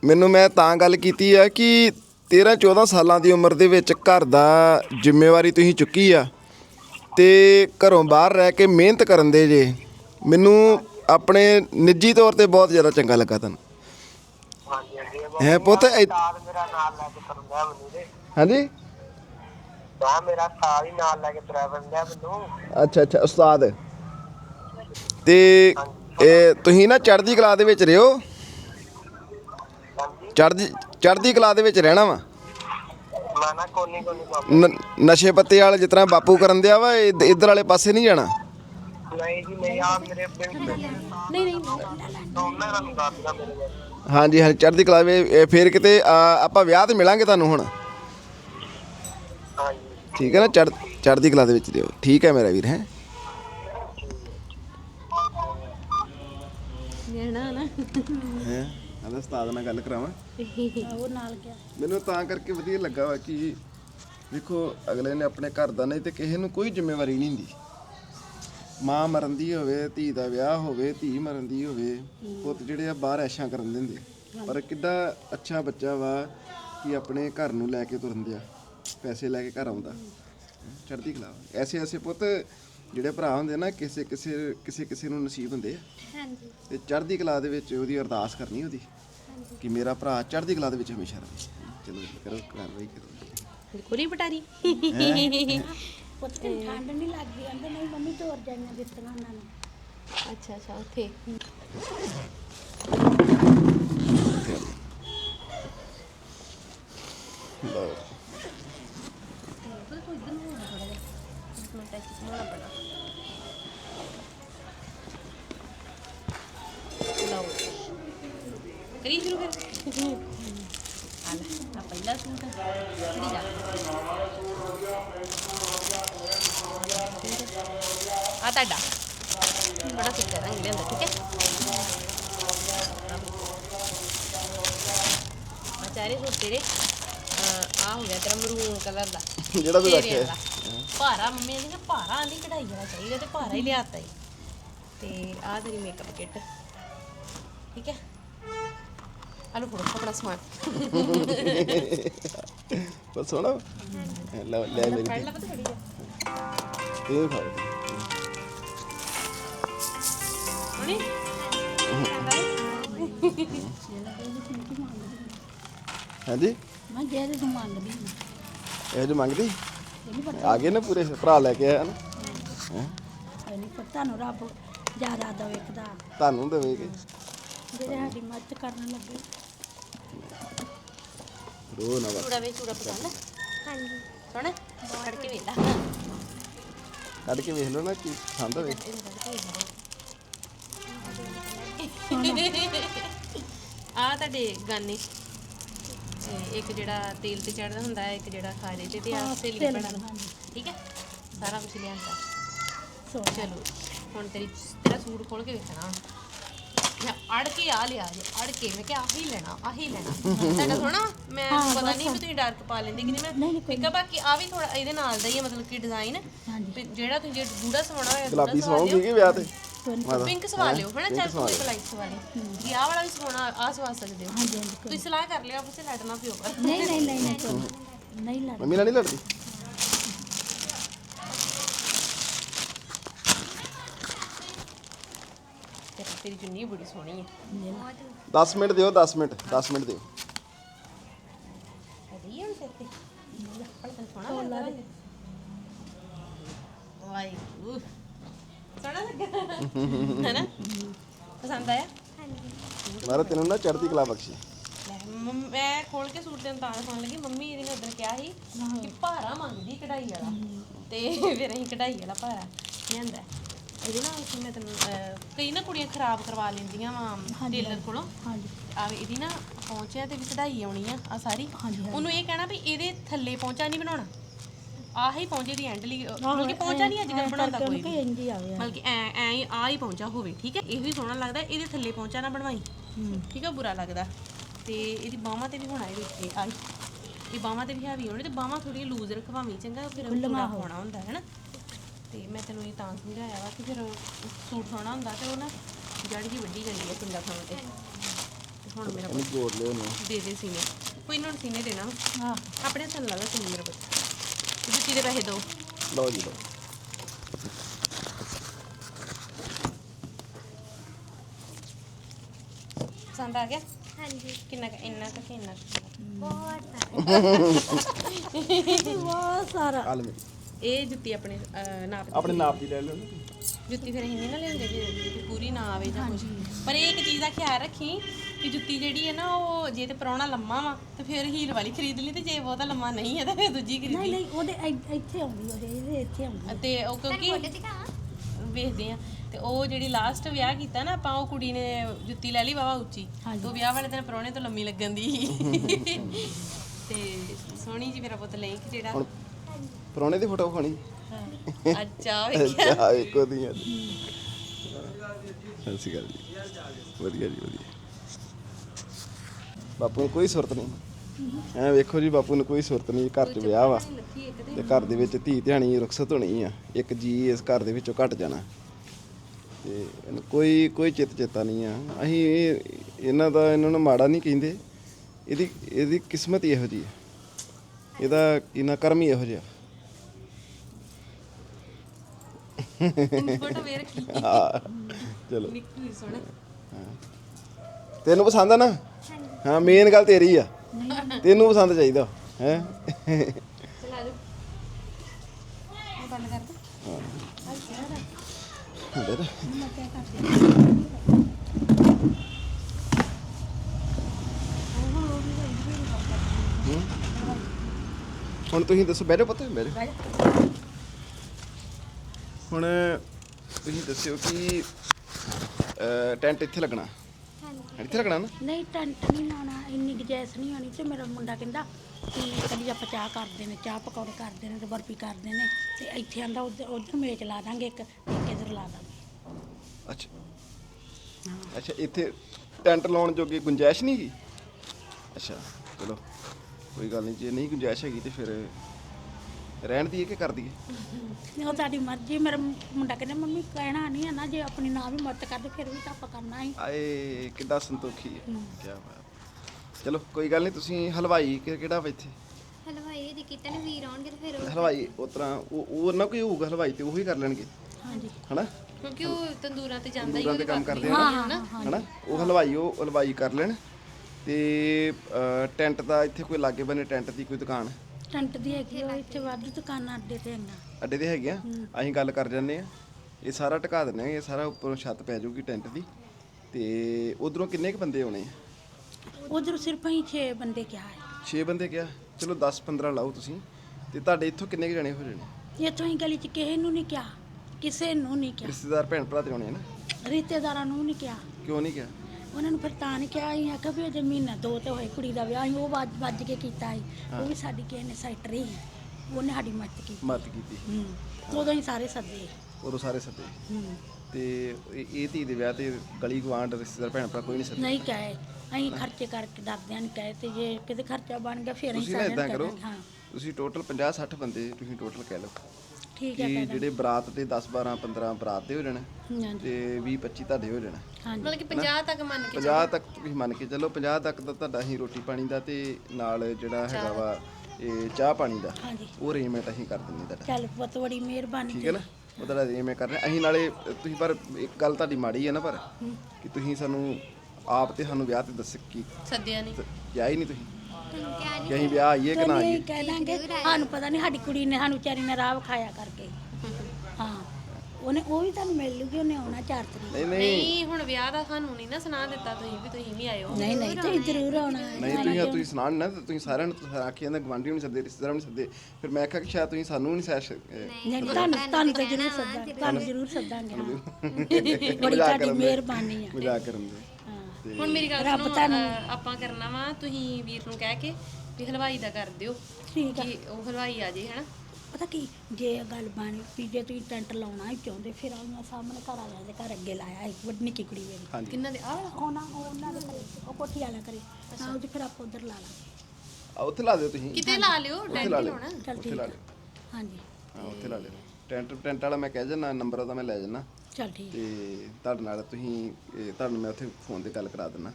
ਮੈਨੂੰ ਮੈਂ ਤਾਂ ਗੱਲ ਕੀਤੀ ਆ ਕਿ 13 14 ਸਾਲਾਂ ਦੀ ਉਮਰ ਦੇ ਵਿੱਚ ਘਰ ਦਾ ਜ਼ਿੰਮੇਵਾਰੀ ਤੁਸੀਂ ਚੁੱਕੀ ਆ। ਤੇ ਘਰੋਂ ਬਾਹਰ ਰਹਿ ਕੇ ਮਿਹਨਤ ਕਰਨ ਦੇ ਜੇ। ਮੈਨੂੰ ਆਪਣੇ ਨਿੱਜੀ ਤੌਰ ਤੇ ਬਹੁਤ ਜ਼ਿਆਦਾ ਚੰਗਾ ਲੱਗਾ ਤੁਹਾਨੂੰ। ਹੈ ਪੁੱਤ ਇਹ- ਸਾਲ ਮੇਰਾ ਨਾਲ ਲੈ ਕੇ ਤੁਰਦਾ ਮੈਨੂੰ ਦੇ ਹਾਂਜੀ? ਮੈਂ ਮੇਰਾ ਸਾਲ ਹੀ ਨਾਲ ਲੈ ਕੇ ਤੁਰਿਆ ਬੰਦਿਆ ਮੈਨੂੰ। ਅੱਛਾ ਅੱਛਾ ਉਸਤਾਦ। ਤੇ ਇਹ ਤੁਸੀਂ ਨਾ ਚੜ੍ਹਦੀ ਕਲਾ ਦੇ ਵਿੱਚ ਰਿਓ ਹਾਂਜੀ। ਚੜ੍ਹਦੀ ਚੜ੍ਹਦੀ ਕਲਾ ਦੇ ਵਿੱਚ ਰਹਿਣਾ ਵਾ। ਮੈਂ ਨਾ ਕੋਨੀ ਕੋਨੀ ਬਾਬਾ ਨ- ਨਸ਼ੇ ਪੱਤੇ ਵਾਲੇ ਜਿਸ ਤਰ੍ਹਾਂ ਬਾਪੂ ਕਰਨ ਦਿਆ ਵਾ ਇਧ- ਇੱਧਰ ਵਾਲੇ ਪਾਸੇ ਨਹੀਂ ਜਾਣਾ। ਨਹੀਂ ਜੀ ਨਹੀਂ ਆ ਮੇਰੇ ਪਿੰਡ ਦੇ ਨਹੀਂ ਨਹੀਂ ਉਹਨਾਂ ਨੂੰ ਦੱਸਦਾ ਮੇਰੇ ਬਾਰੇ ਹਾਂਜੀ ਹਾਂਜੀ ਚੜ੍ਹਦੀ ਕਲਾ ਵਿੱਚ ਇਹ ਫੇਰ ਕਿਤੇ ਆ, ਆਪਾਂ ਵਿਆਹ ਤੇ ਮਿਲਾਂਗੇ ਤੁਹਾਨੂੰ ਹੁਣ? ਹਾਂਜੀ। ਠੀਕ ਹੈ ਨਾ ਚੜ੍ਹ ਚੜ੍ਹਦੀ ਕਲਾ ਦੇ ਵਿੱਚ ਦਿਓ। ਠੀਕ ਹੈ ਮੇਰਾ ਵੀਰ ਹੈ? ਨਿਆਣਾ ਨਾ। ਹੈ? ਆਲਾ ਉਸਤਾਦ ਨਾਲ ਗੱਲ ਕਰਾਵਾਂ। ਉਹ ਨਾਲ ਗਿਆ ਮੈਨੂੰ ਤਾਂ ਕਰਕੇ ਵਧੀਆ ਲੱਗਾ ਵਾ ਕਿ ਵੇਖੋ ਅਗਲੇ ਨੇ ਆਪਣੇ ਘਰ ਦਾ ਨਹੀਂ ਤੇ ਕਿਸੇ ਨੂੰ ਕੋਈ ਜ਼ਿੰਮੇਵਾਰੀ ਨਹੀਂ ਹੁੰਦੀ। ਮਾਂ ਮਰਨ ਦੀ ਹੋਵੇ ਧੀ ਦਾ ਵਿਆਹ ਹੋਵੇ ਧੀ ਮਰਨ ਦੀ ਹੋਵੇ ਪੁੱਤ ਜਿਹੜੇ ਆ ਬਾਹਰ ਐਸ਼ਾਂ ਕਰਨ ਦਿੰਦੇ ਪਰ ਕਿੱਡਾ ਅੱਛਾ ਬੱਚਾ ਵਾ ਕਿ ਆਪਣੇ ਘਰ ਨੂੰ ਲੈ ਕੇ ਤੁਰਨ ਦਿਆ ਪੈਸੇ ਲੈ ਕੇ ਘਰ ਆਉਂਦਾ। ਚੜ੍ਹਦੀ ਕਲਾ। ਐਸੇ ਐਸੇ ਪੁੱਤ ਜਿਹੜੇ ਭਰਾ ਹੁੰਦੇ ਨਾ ਕਿਸੇ ਕਿਸੇ ਕਿਸੇ ਕਿਸੇ ਨੂੰ ਨਸੀਬ ਹੁੰਦੇ ਆ। ਹਾਂਜੀ। ਤੇ ਚੜ੍ਹਦੀ ਕਲਾ ਦੇ ਵਿੱਚ ਉਹਦੀ ਅਰਦਾਸ ਕਰਨੀ ਉਹਦੀ ਕਿ ਮੇਰਾ ਭਰਾ ਚੜ੍ਹਦੀ ਕਲਾ ਦੇ ਵਿੱਚ ਹਮੇਸ਼ਾ ਰਹੇ। ਚਲੋ ਜੀ, ਕਰੋ ਕਾਰਵਾਈ ਕਰੋ। ਕੁਰੀ ਪਟਾਰੀ। ਪੁੱਤ ਨੂੰ ਠੰਡ ਨਹੀਂ ਲੱਗਦੀ ਕਹਿੰਦੇ ਨਹੀਂ ਮੰਮੀ ਤੋਰ ਜਾਈਆਂ ਦਿੱਤੀਆਂ ਉਹਨਾਂ ਨੇ। ਅੱਛਾ ਅੱਛਾ ਉੱਥੇ। ਤੁਹਾਡਾ? ਬੜਾ ਸੁੱਕਾ ਰੰਗ ਲਿਆਂਦਾ ਠੀਕ ਹੈ। ਆ ਚਾਰੇ ਸੂਟ ਤੇਰੇ ਆ ਹੋ ਗਿਆ ਤੇਰਾ ਮਰੂਨ ਕਲਰ ਦਾ। ਜਿਹੜਾ ਤੂੰ ਰੱਖਿਆ। ਭਾਰਾ ਮੰਮੀ ਨੇ ਭਾਰਾ ਆਂਦੀ ਕਢਾਈ ਵਾਲਾ ਚਾਹੀਦਾ ਤੇ ਭਾਰਾ ਹੀ ਲਿਆਤਾ ਈ। ਤੇ ਆ ਤੇਰੀ ਮੇਕਅਪ ਕਿੱਟ ਠੀਕ ਹੈ। ਆਲੂ ਫੜੋ ਆਪਣਾ ਸਮਾਨ। ਬਸ ਸੋਣਾ ਲੈ ਲੈ ਮੇਰੀ ਫੜ ਲੈ ਪਤਾ ਫੜੀ ਜਾ ਤੇ ਫੜ। ਹੁਣੀ ਹਾਂਜੀ? ਮੈਂ ਜੇ ਤੂੰ ਮੰਗਦੀ। ਨਹੀਂ ਇਹ ਜੋ ਮੰਗਦੀ? ਆ ਗਏ ਨਾ ਪੂਰੇ ਭਰਾ ਲੈ ਕੇ ਆਇਆ ਨਾ ਹੈਂ? ਨਹੀਂ ਪਤਾ ਨੂੰ ਰੱਬ ਜ਼ਿਆਦਾ ਦਵੇਖਦਾ ਤੁਹਾਨੂੰ ਦੇਵੇਗੇ। ਜਿਹੜੇ ਸਾਡੀ ਮਦਦ ਕਰਨ ਲੱਗੇ। ਰੋ ਨਾ ਬਸ। ਚੂੜਾ ਵੇ ਚੂੜਾ ਪਸੰਦ? ਹਾਂਜੀ। ਸੁਣ ਫੜ ਕੇ ਵੇਲਾ ਕੱਢ ਕੇ ਵੇਖ ਲਓ ਨਾ ਕੀ ਪਸੰਦ ਹੋਵੇ। ਆ ਤੁਹਾਡੇ ਗਾਨੇ। ਤੇ ਇੱਕ ਜਿਹੜਾ ਤੇਲ ਤੇ ਚੜਦਾ ਹੁੰਦਾ ਹੈ ਇੱਕ ਜਿਹੜਾ ਖਾਰੇ ਤੇ ਤੇ ਆ ਸੇਲੀ ਤੇਲ ਬਣਾ ਹਾਂਜੀ। ਠੀਕ ਹੈ? ਸਾਰਾ ਕੁਝ ਲਿਆਂਦਾ। ਸੋ ਚਲੋ ਹੁਣ ਤੇਰੀ ਤੇਰਾ ਸੂਟ ਖੋਲ ਕੇ ਵੇਖਣਾ। ਹੁਣ ਮੈਂ ਅੜ ਕੇ ਆ ਲਿਆ ਜੇ ਅੜ ਕੇ ਮੈਂ ਕਿਹਾ ਆਹੀ ਲੈਣਾ ਆਹੀ ਲੈਣਾ। ਤੁਹਾਡਾ ਸੋਹਣਾ ਮੈਂ ਪਤਾ। ਨਹੀਂ ਵੀ ਤੁਸੀਂ ਡਾਰਕ ਪਾ ਲੈਂਦੇ ਕਿ ਨਹੀਂ ਮੈਂ ਕਿਹਾ ਬਾਕੀ ਆ ਵੀ ਥੋੜਾ ਇਹਦੇ ਨਾਲ ਦਾ ਹੀ ਹੈ ਮਤਲਬ ਕਿ ਡਿਜ਼ਾਈਨ ਜਿਹੜਾ ਤੁਸੀਂ ਜੇ ਗੂੜਾ ਸਵਾਉਣਾ ਹੋਇਆ ਗੁਲਾਬੀ ਸਵਾਉਂਗੀ ਕਿ ਵਿਆਹ ਤੇ? ਪਿੰਕ ਸਵਾ ਲਿਓ ਹਨਾ? pink ਚਾਰ ਸਵਾ ਕੋਈ ਲਿਓ। ਕਲਾਈ ਸਵਾ ਲਿਓ ਜੀ ਆਹ ਵਾਲਾ ਵੀ ਸਵਾਉਣਾ ਆ ਸਵਾ ਸਕਦੇ ਹੋ। ਹਾਂਜੀ ਹਾਂਜੀ ਕੋਈ ਤੁਸੀਂ ਸਲਾਹ ਕਰ ਲਿਓ ਆਪਸੇ ਲੜਨਾ ਪਿਓ। ਪਰ ਨਹੀਂ ਨਹੀਂ ਨਹੀਂ ਨਹੀਂ ਕੋਈ ਨੀ। ਨਹੀਂ। ਲੜ ਮੰਮੀ ਨਾਲ ਨਹੀਂ ਲੜਦੀ? ਤੇ ਤੇਰੀ ਚੁੰਨੀ ਬੜੀ ਸੋਹਣੀ ਹੈ 10 ਮਿੰਟ ਦਿਓ 10 ਮਿੰਟ 10 ਮਿੰਟ ਦਿਓ। ਰਹੀ ਹੁਣ ਤੇ? ਪਰ ਤੈਨੂੰ ਸੋਹਣਾ ਲੱਗਦਾ ਵਾ। ਵਾਹਿਗੁਰੂ। ਸੋਹਣਾ ਲੱਗਾ। ਹੈਨਾ? ਪਸੰਦ ਆਇਆ? ਮਾਰਾ ਤੈਨੂੰ ਨਾ ਚੜ੍ਹਦੀ ਕਲਾ ਬਖਸ਼ੀ। ਲੈ, ਮੰਮ- ਮੈਂ ਖੋਲ ਕੇ ਸੂਟ ਦੇ ਤਾਂ ਸੁਣ ਲੱਗੀ। ਮੰਮੀ ਇਹਦੀ ਨੇ ਉਦੋਂ ਕਿਹਾ ਸੀ ਕਿ ਭਾਰਾ ਮੰਗਦੀ ਕਢਾਈ ਵਾਲਾ। ਤੇ ਫਿਰ ਅਸੀਂ ਕਢਾਈ ਵਾਲਾ ਭਾਰਾ ਲਿਆਂਦਾ। ਇਹਦੇ ਨਾਲ ਅਸੀਂ ਮੈਂ ਤੈਨੂੰ ਅਹ, ਕਈ ਨਾ ਕੁੜੀਆਂ ਖਰਾਬ ਕਰਵਾ ਲੈਂਦੀਆਂ ਵਾ ਟੇਲਰ ਕੋਲੋਂ। ਹਾਂਜੀ। ਆ ਇਹਦੀ ਨਾ ਪਹੁੰਚਿਆ ਤੇ ਵੀ ਕਢਾਈ ਆਉਣੀ ਆ ਆ ਸਾਰੀ। ਉਹਨੂੰ ਇਹ ਕਹਿਣਾ ਵੀ ਇਹਦੇ ਥੱਲੇ ਪਹੁੰਚਾ ਨਹੀਂ ਬਣਾਉਣਾ। ਆਹੀ ਪਹੁੰਚੇ ਦੀ ਐਂਡ ਲਈ ਮਤਲਬ ਕਿ ਪਹੁੰਚਾ ਨਹੀਂ ਅੱਜ ਕੱਲ੍ਹ ਬਣਾਉਂਦਾ ਕੋਈ ਵੀ। ਇੰਜ ਹੀ ਆਵੇ ਮਤਲਬ ਕਿ ਐ ਐ ਹੀ ਆ ਹੀ ਪਹੁੰਚਾ ਹੋਵੇ ਠੀਕ ਹੈ? ਇਹ ਵੀ ਸੋਹਣਾ ਲੱਗਦਾ ਇਹਦੇ ਥੱਲੇ ਪਹੁੰਚਾ ਨਾ ਬਣਵਾਈ। ਠੀਕ ਹੈ ਬੁਰਾ ਲੱਗਦਾ। ਤੇ ਇਹਦੀ ਬਾਹਾਂ ਤੇ ਵੀ ਹੋਣਾ ਇਹਦੇ ਉੱਤੇ ਆਈ ਇਹ ਬਾਹਾਂ ਤੇ ਵੀ ਹੈਵੀ ਹੋਣੀ ਤੇ ਬਾਹਾਂ ਥੋੜੀ ਲੂਜ਼ ਰਖਵਾਵੀਂ ਚੰਗਾ ਫਿਰ ਪੂਰਾ ਹੋਣਾ ਹੁੰਦਾ ਹੈ ਨਾ? ਤੇ ਮੈਂ ਤੈਨੂੰ ਇਹ ਤਾਂ ਸਮਝਾਇਆ ਵਾ ਕਿ ਫਿਰ ਸੂਟ ਸੋਹਣਾ ਹੁੰਦਾ ਤੇ ਉਹ ਨਾ ਜੜ ਜੀ ਵੱਡੀ ਜਾਂਦੀ ਹੈ ਪਿੰਡਾ ਥਾਂ ਤੇ। ਤੇ ਹੁਣ ਮੇਰਾ ਇਹਨੂੰ ਜੋੜ ਲਿਓ ਉਹਨੂੰ। ਦੇ ਦੇ ਸੀਨੇ। ਕੋਈ ਇਹਨਾਂ ਨੂੰ ਸੀਨੇ ਦੇਣਾ। ਆਪਣੇ ਹੱਥ ਨਾਲ ਲਾ ਲਾ ਸੀਨੇ ਮੇਰਾ ਬੱਚਾ ਤੇ ਜੁੱਤੀ ਦੇ ਪੈਸੇ ਦਿਓ ਲਓ ਜੀ ਲਓ ਪਸੰਦ ਆ ਗਿਆ ਹਾਂਜੀ ਕਿੰਨਾ ਕੁ ਇੰਨਾ ਕੁ ਕਿ ਇੰਨਾ ਕੁ? ਬਹੁਤ ਸਾਰਾ ਬਹੁਤ ਸਾਰਾ ਆ ਲੈ ਮੇਰੀ ਇਹ ਜੁੱਤੀ ਆਪਣੇ ਅਹ, ਨਾਪ ਦੀ ਆਪਣੇ ਨਾਪ ਦੀ ਲੈ ਲਿਓ ਨਾ ਜੁੱਤੀ ਫਿਰ ਅਸੀਂ ਨਹੀਂ ਨਾ ਲਿਆਉਂਦੇ ਵੀ ਵੀ ਪੂਰੀ ਨਾ ਆਵੇ ਜਾਂ ਕੁਝ ਪਰ ਇਹ ਇੱਕ ਚੀਜ਼ ਦਾ ਖਿਆਲ ਰੱਖੀ ਕਿ ਜੁੱਤੀ ਜਿਹੜੀ ਹੈ ਨਾ ਉਹ ਜੇ ਤੇ ਪਰੌਣਾ ਲੰਮਾ ਵਾ ਤੇ ਫਿਰ ਹੀਲ ਵਾਲੀ ਖਰੀਦ ਲਈ ਤੇ ਜੇ ਬਹੁਤਾ ਲੰਮਾ ਨਹੀਂ ਹੈ ਤਾਂ ਫਿਰ ਦੂਜੀ ਨਹੀਂ ਖਰੀਦੀ ਨਹੀਂ ਉਹਦੇ ਇ- ਇੱਥੇ ਆਉਂਦੀ ਉਹਦੇ ਇਹਦੇ ਇੱਥੇ ਆਉਂਦੀ ਤੇ ਉਹ ਕਿਉਂਕਿ ਵੇਖਦੇ ਆ ਤੇ ਉਹ ਜਿਹੜੀ ਲਾਸਟ ਵਿਆਹ ਕੀਤਾ ਨਾ ਆਪਾਂ ਉਹ ਕੁੜੀ ਨੇ ਜੁੱਤੀ ਲੈ ਲਈ ਵਾਵਾ ਉੱਚੀ। ਤੇ ਉਹ ਵਿਆਹ ਵਾਲੇ ਦਿਨ ਪਰੌਣੇ ਤੋਂ ਲੰਮੀ ਲੱਗਣ ਦੀ। ਸੀ। ਤੇ ਸੋਹਣੀ ਜੀ ਮੇਰਾ ਪੁੱਤ ਲਈ ਕਿ ਜਿਹੜਾ। ਹੁਣ ਪਰੌਣੇ ਦੀ ਫੋਟੋ ਖਾਣੀ। ਅੱਛਾ <laughs> ਵੇਖਿਆ। ਅੱਛਾ ਇੱਕੋ ਦੀ ਆ ਸਤਿ ਸ਼੍ਰੀ ਅਕਾਲ ਜੀ। ਵਧੀਆ ਜੀ ਵਧੀਆ। ਬਾਪੂ ਨੂੰ ਕੋਈ ਸੁਰਤ ਨਹੀਂ। ਐ ਵੇਖੋ ਜੀ ਬਾਪੂ ਨੂੰ ਕੋਈ ਸੁਰਤ ਨਹੀਂ ਘਰ 'ਚ ਵਿਆਹ ਵਾ ਤੇ ਘਰ ਦੇ ਵਿੱਚ ਧੀ ਧਿਆਣੀ ਰੁਖਸਤ ਹੋਣੀ ਆ। ਇੱਕ ਜੀ ਇਸ ਘਰ ਦੇ ਵਿੱਚੋਂ ਘਟ ਜਾਣਾ। ਤੇ ਇਹਨੂੰ ਕੋਈ ਕੋਈ ਚਿੱਤ ਚੇਤਾ ਨਹੀਂ ਆ। ਅਸੀਂ ਇਹ ਇਹਨਾਂ ਦਾ ਇਹਨਾਂ ਨੂੰ ਮਾੜਾ ਨਹੀਂ ਕਹਿੰਦੇ। ਇਹਦੀ ਇਹਦੀ ਕਿਸਮਤ ਹੀ ਇਹੋ ਜੀ ਆ। ਇਹਦਾ ਇਹਨਾਂ ਕਰਮ ਹੀ ਇਹੋ ਜਿਹਾ। ਫੋਟੋ ਹਾਂ ਚਲੋ। ਨਿੱਕੂ ਹੀ ਸੋਹਣਾ। ਤੈਨੂੰ ਪਸੰਦ ਆ ਨਾ? ਹਾਂ ਮੇਨ ਗੱਲ ਤੇਰੀ ਆ। ਤੈਨੂੰ ਪਸੰਦ ਚਾਹੀਦਾ ਹੈ? ਚਲਾ ਦੇ। ਇਹ ਬੰਦ ਕਰ ਦੇ। ਹੁਣ ਤੁਸੀਂ ਦੱਸੋ ਜਾਓ ਪੁੱਤ ਜਾਓ। ਹੁਣ ਤੁਸੀਂ ਦੱਸਿਓ ਕਿ ਟੈਂਟ ਇੱਥੇ ਲੱਗਣਾ। ਹਾਂਜੀ। ਇੱਥੇ ਰੱਖਣਾ ਨਾ? ਨਹੀਂ ਟੈਂਟ ਨਹੀਂ ਲਾਉਣਾ ਇੰਨੀ ਗੁੰਜਾਇਸ਼ ਨਹੀਂ ਹੋਣੀ। ਤੇ ਮੇਰਾ ਮੁੰਡਾ ਕਹਿੰਦਾ ਕਿ ਕਦੀ ਆਪਾਂ ਚਾਹ ਕਰਦੇ ਨੇ ਚਾਹ ਪਕੌੜੇ ਕਰਦੇ ਨੇ ਤੇ ਬਰਫੀ ਕਰਦੇ ਨੇ ਤੇ ਇੱਥੇ ਆਂਦਾ ਉਧਰ ਉਧਰ ਮੇਚ ਲਾ ਦਾਂਗੇ ਇੱਕ ਇੱਕ ਇੱਧਰ ਲਾ ਦਾਂਗੇ। ਅੱਛਾ। ਅੱਛਾ ਇੱਥੇ ਟੈਂਟ ਲਾਉਣ ਜੋਗੀ ਗੁੰਜਾਇਸ਼ ਨਹੀਂ ਹੈਗੀ? ਅੱਛਾ ਚਲੋ ਕੋਈ ਗੱਲ ਨਹੀਂ ਜੇ ਨਹੀਂ ਗੁੰਜਾਇਸ਼ ਹੈਗੀ ਤੇ ਫਿਰ ਰਹਿਣ ਦੀ ਕਿ ਕਰ ਦਈਏ ਉਹ ਤੁਹਾਡੀ ਮਰਜ਼ੀ ਮੇਰਾ ਮੁੰਡਾ ਕਹਿੰਦਾ ਮੰਮੀ ਕਹਿਣਾ ਨਹੀਂ ਹੈ ਨਾ ਜੇ ਆਪਣੀ ਨਾ ਵੀ ਮਦਦ ਕਰਦੇ ਫਿਰ ਵੀ ਤਾਂ ਆਪਾਂ ਕਰਨਾ ਹੀ। ਆਏ ਕਿੱਡਾ ਸੰਤੋਖੀ ਹੈ। ਕੀ ਬਾਤ ਚਲੋ ਕੋਈ ਗੱਲ ਨਹੀਂ ਤੁਸੀਂ ਹਲਵਾਈ ਕਿ- ਕਿਹੜਾ ਵਾ ਇੱਥੇ? ਹਲਵਾਈ ਦੀ ਕੀਤਾ ਨੇ ਵੀਰ ਆਉਣਗੇ ਤੇ ਫਿਰ ਉਹ ਹਲਵਾਈ ਉਸ ਤਰ੍ਹਾਂ ਉਹ ਉਹ ਨਾ ਕੋਈ ਹੋਊਗਾ ਹਲਵਾਈ ਤੇ ਉਹੀ ਕਰ ਲੈਣਗੇ। ਹਾਂਜੀ। ਹਨਾ? ਕਿਉਂਕਿ ਉਹ ਤੰਦੂਰਾਂ ਤੇ ਜਾਂਦਾ ਹੀ ਦੂਰਾਂ ਤੇ ਉਹਦੇ ਕੰਮ ਕਰਦੇ ਆ ਨਾ। ਹਨਾ? ਹਨਾ? ਉਹ ਹਲਵਾਈ ਉਹ ਹਲਵਾਈ ਕਰ ਲੈਣ ਤੇ ਟੈਂਟ ਦਾ ਇੱਥੇ ਕੋਈ ਲਾਗੇ ਬੰਨੇ ਟੈਂਟ ਦੀ ਕੋਈ ਦੁਕਾਨ ਟੈਂਟ ਦੀ ਹੈਗੀ ਉਹ ਇੱਥੇ ਵਾਧੂ ਦੁਕਾਨਾਂ ਅੱਡੇ ਤੇ ਹੈਗੀਆਂ। ਅੱਡੇ ਤੇ ਹੈਗੀਆਂ? ਅਸੀਂ ਗੱਲ ਕਰ ਜਾਂਦੇ ਆ ਇਹ ਸਾਰਾ ਢਕਾ ਦਿੰਦੇ ਆ ਇਹ ਸਾਰਾ ਉੱਪਰੋਂ ਛੱਤ ਪੈ ਜਾਊਗੀ ਟੈਂਟ ਦੀ। ਤੇ ਉਧਰੋਂ ਕਿੰਨੇ ਕ ਬੰਦੇ ਆਉਣੇ ਆ? ਉਧਰ ਸਿਰਫ ਹੀ 6 ਬੰਦੇ ਕਿਹਾ ਹੈ। 6 ਬੰਦੇ ਕਿਹਾ? ਚਲੋ 10 15 ਲਾਓ ਤੁਸੀਂ। ਤੇ ਤੁਹਾਡੇ ਇੱਥੋਂ ਕਿੰਨੇ ਕ ਜਣੇ ਹੋ ਜਾਣੇ? ਇੱਥੋਂ ਹੀ ਗਲੀ 'ਚ ਕਿਸੇ ਨੂੰ ਨਹੀਂ ਕਿਹਾ। ਕਿਸੇ ਨੂੰ ਨਹੀਂ ਕਿਹਾ। ਰਿਸ਼ਤੇਦਾਰ ਭੈਣ ਭਰਾ ਤੇ ਆਉਣੇ ਆ ਨਾ? ਰਿਸ਼ਤੇਦਾਰਾਂ ਨੂੰ ਨਹੀਂ ਕਿਹਾ। ਕਿਉਂ ਨਹੀਂ ਕਿਹਾ? ਉਹਨਾਂ ਨੂੰ ਫਿਰ ਤਾਂ ਨਹੀਂ ਕਿਹਾ ਅਸੀਂ ਆਖਿਆ ਵੀ ਅਜੇ ਮਹੀਨਾ ਦੋ ਤੇ ਹੋਏ ਕੁੜੀ ਦਾ ਵਿਆਹ ਉਹ ਵੱਜ ਵੱਜ ਕੇ ਕੀਤਾ ਸੀ। ਉਹ ਵੀ ਸਾਡੀ ਕਿਸੇ ਨੇ ਸੈਟਰੀ ਸੀ ਉਹਨੇ ਸਾਡੀ ਮਦਦ ਕੀਤੀ। ਮਤ ਕੀਤੀ। ਹੂੰ ਉਦੋਂ ਹੀ ਸਾਰੇ ਸੱਦੇ। ਉਦੋਂ ਸਾਰੇ ਸੱਦੇ। ਹੂੰ। ਤੇ ਇਹ ਇਹ ਧੀ ਦੇ ਵਿਆਹ ਤੇ ਗਲੀ ਗਵਾਂਡ ਰਿਸ਼ਤੇਦਾਰ ਭੈਣ ਭਰਾ ਕੋਈ ਨਹੀਂ ਸੱਦੇ। ਨਹੀਂ ਕਹੇ ਅਸੀਂ ਖਰਚੇ ਕਰਕੇ ਡਰਦਿਆਂ ਨਹੀਂ ਕਹੇ ਤੇ ਜੇ ਕਿਤੇ ਖਰਚਾ ਬਣ ਗਿਆ ਫਿਰ ਅਸੀਂ ਤੁਸੀਂ ਨਾ ਇਦਾਂ ਕਰੋ। ਹਾਂ। ਤੁਸੀਂ ਟੋਟਲ 50 60 ਬੰਦੇ ਤੁਸੀਂ ਟੋਟਲ ਕਹਿ ਲਓ। ਠੀਕ ਹੈ ਕਿ ਜਿਹੜੇ ਬਰਾਤ ਤੇ 10 12 15 ਬਰਾਤ ਦੇ ਹੋ ਜਾਣ। ਹਾਂਜੀ। ਤੇ 20 25 ਤੁਹਾਡੇ ਹੋ ਜਾਣ। ਹਾਂਜੀ। ਮਤਲਬ ਕਿ 50 ਤੱਕ ਮੰਨ ਕੇ 50 ਤੱਕ ਤੁਸੀਂ ਮੰਨ ਕੇ ਚੱਲੋ 50 ਤੱਕ ਦਾ ਤੁਹਾਡਾ ਅਸੀਂ ਰੋਟੀ ਪਾਣੀ ਦਾ ਤੇ ਨਾਲ ਜਿਹੜਾ ਹੈਗਾ ਵਾ ਇਹ ਚਾਹ ਪਾਣੀ ਦਾ ਹਾਂਜੀ। ਉਹ ਅਰੇਂਜਮੈਂਟ ਅਸੀਂ ਕਰ ਦਿੰਦੇ ਤੁਹਾਡਾ। ਚੱਲ ਬਹੁਤ ਬੜੀ ਮਿਹਰਬਾਨੀ ਠੀਕ ਹੈ ਨਾ? ਉਹ ਤੁਹਾਡਾ ਅਰੇਂਜਮੈਂਟ ਕਰ ਰਹੇ ਅਸੀਂ ਨਾਲੇ ਤੁਸੀਂ ਪਰ ਇੱਕ ਗੱਲ ਤੁਹਾਡੀ ਮਾੜੀ ਹੈ ਨਾ ਪਰ ਕਿ ਤੁਸੀਂ ਸਾਨੂੰ ਆਪ ਤੇ ਸਾਨੂੰ ਵਿਆਹ ਤੇ ਦੱਸ ਕੀ ਸੱਦਿਆ ਨਹੀਂ ਕਿਹਾ ਹੀ ਨਹੀਂ ਤੁਸੀਂ। ਕਿ ਅਸੀਂ ਵਿਆਹ ਆਈਏ ਕਿ ਨਾ ਨਹੀਂ ਆਈਏ? ਕਹਿ ਦਾਂਗੇ। ਸਾਨੂੰ ਪਤਾ ਨਹੀਂ ਸਾਡੀ ਕੁੜੀ ਨੇ ਸਾਨੂੰ ਵਿਚਾਰੀ ਨੇ ਰਾਹ ਵਿਖਾਇਆ ਕਰਕੇ। ਹਾਂ ਉਹਨੇ ਉਹ ਵੀ ਤੁਹਾਨੂੰ ਮਿਲ ਲੂਗੀ ਉਹਨੇ ਆਉਣਾ ਚਾਰ ਤਰੀਕ। ਨਹੀਂ ਨਹੀਂ। ਨਹੀਂ ਹੁਣ ਵਿਆਹ ਦਾ ਸਾਨੂੰ ਨਹੀਂ ਨਾ ਸੁਣਾ ਦਿੱਤਾ ਤੁਸੀਂ ਵੀ ਤੁਸੀਂ ਵੀ ਆਇਓ। ਨਹੀਂ ਨਹੀਂ ਤੁਸੀਂ ਜ਼ਰੂਰ ਆਉਣਾ ਹੈ। ਨਹੀਂ ਤੁਸੀਂ ਤੁਸੀਂ ਸੁਣਾਣ ਨਾ ਤੇ ਤੁਸੀਂ ਸਾਰਿਆਂ ਨੂੰ ਤੁਸੀਂ ਆਖਿਆ ਨਾ ਗਵਾਂਢੀ ਨੂੰ ਨੀ ਸੱਦੇ ਰਿਸ਼ਤੇਦਾਰਾਂ ਨੂੰ ਨੀ ਸੱਦੇ। ਫਿਰ ਮੈਂ ਆਖਿਆ ਕਿ ਸ਼ਾਇਦ ਤੁਸੀਂ ਸਾਨੂੰ ਨਹੀਂ ਸੈਸ਼ ਨਹੀਂ ਤੁਹਾਨੂੰ ਤੁਹਾਨੂੰ ਤਾਂ ਜ਼ਰੂਰ ਸੱਦਾਂਗੇ ਤੁਹਾਨੂੰ ਜ਼ਰੂਰ ਸੱਦਾਂਗੇ। ਬੜੀ ਤੁਹਾਡੀ ਮਿਹਰਬਾਨੀ ਆ। ਮਜ਼ਾਕ ਕਰਨ ਦੇ। ਹਾਂ। ਹੁਣ ਮੇਰੀ ਗੱਲ ਰੱਬ ਸੁਣੋ ਤੁਹਾਨੂੰ- ਆਪਾਂ ਕਰਨਾ ਵਾ ਤੁਸੀਂ ਵੀਰ ਨੂੰ ਕਹਿ ਕੇ ਵੀ ਹਲਵਾਈ ਦਾ ਕਰ ਦਿਓ। ਠੀਕ ਆ। ਕਿ ਉਹ ਹਲਵਾਈ ਆ ਜੇ ਹਨਾ? ਪਤਾ ਕੀ ਜੇ ਇਹ ਗੱਲ ਬਣੀ ਵੀ ਜੇ ਤੁਸੀਂ ਟੈਂਟ ਲਾਉਣਾ ਹੀ ਚਾਹੁੰਦੇ ਫਿਰ ਉਹਨਾਂ ਸਾਹਮਣੇ ਘਰ ਵਾਲਿਆਂ ਦੇ ਘਰ ਅੱਗੇ ਲਾਇਆ ਇੱਕ ਵੱਡੀ ਨਿੱਕੀ ਕੁੜੀ ਮੇਰੀ। ਹਾਂਜੀ। ਕਿੰਨਾ ਦੇ? ਆ ਉਹਨਾਂ ਉਹਨਾਂ ਦੇ ਘਰੇ ਉਹ ਕੋਠੀ ਵਾਲਾ ਕਰੇ ਹਾਂ ਉਹਦੇ ਫਿਰ ਆਪਾਂ ਉਧਰ ਲਾ ਲਾਂਗੇ ਆ ਉੱਥੇ ਲਾ ਦਿਓ ਤੁਸੀਂ। ਕਿਤੇ ਲਾ ਲਿਓ ਉੱਥੇ ਟੈਂਟ ਲਾ ਹੀ ਲਿਓ। ਲਾਉਣਾ। ਚੱਲ ਉੱਥੇ ਠੀਕ ਲਾ ਆ। ਲਿਓ। ਹਾਂਜੀ। ਹਾਂ ਉੱਥੇ ਲਾ ਲਿਓ। ਟੈਂਟ ਟੈਂਟ ਵਾਲਾ ਮੈਂ ਕਹਿ ਜਨਾ ਨੰਬਰ ਉਹਦਾ ਮੈਂ ਲੈ ਜਨਾ ਚੱਲ ਠੀਕ ਤੇ ਤੁਹਾਡੇ ਨਾਲ ਤੁਸੀਂ ਇਹ ਤੁਹਾਨੂੰ ਮੈਂ ਉੱਥੇ ਫੋਨ ਤੇ ਗੱਲ ਕਰਾ ਦਿੰਦਾ।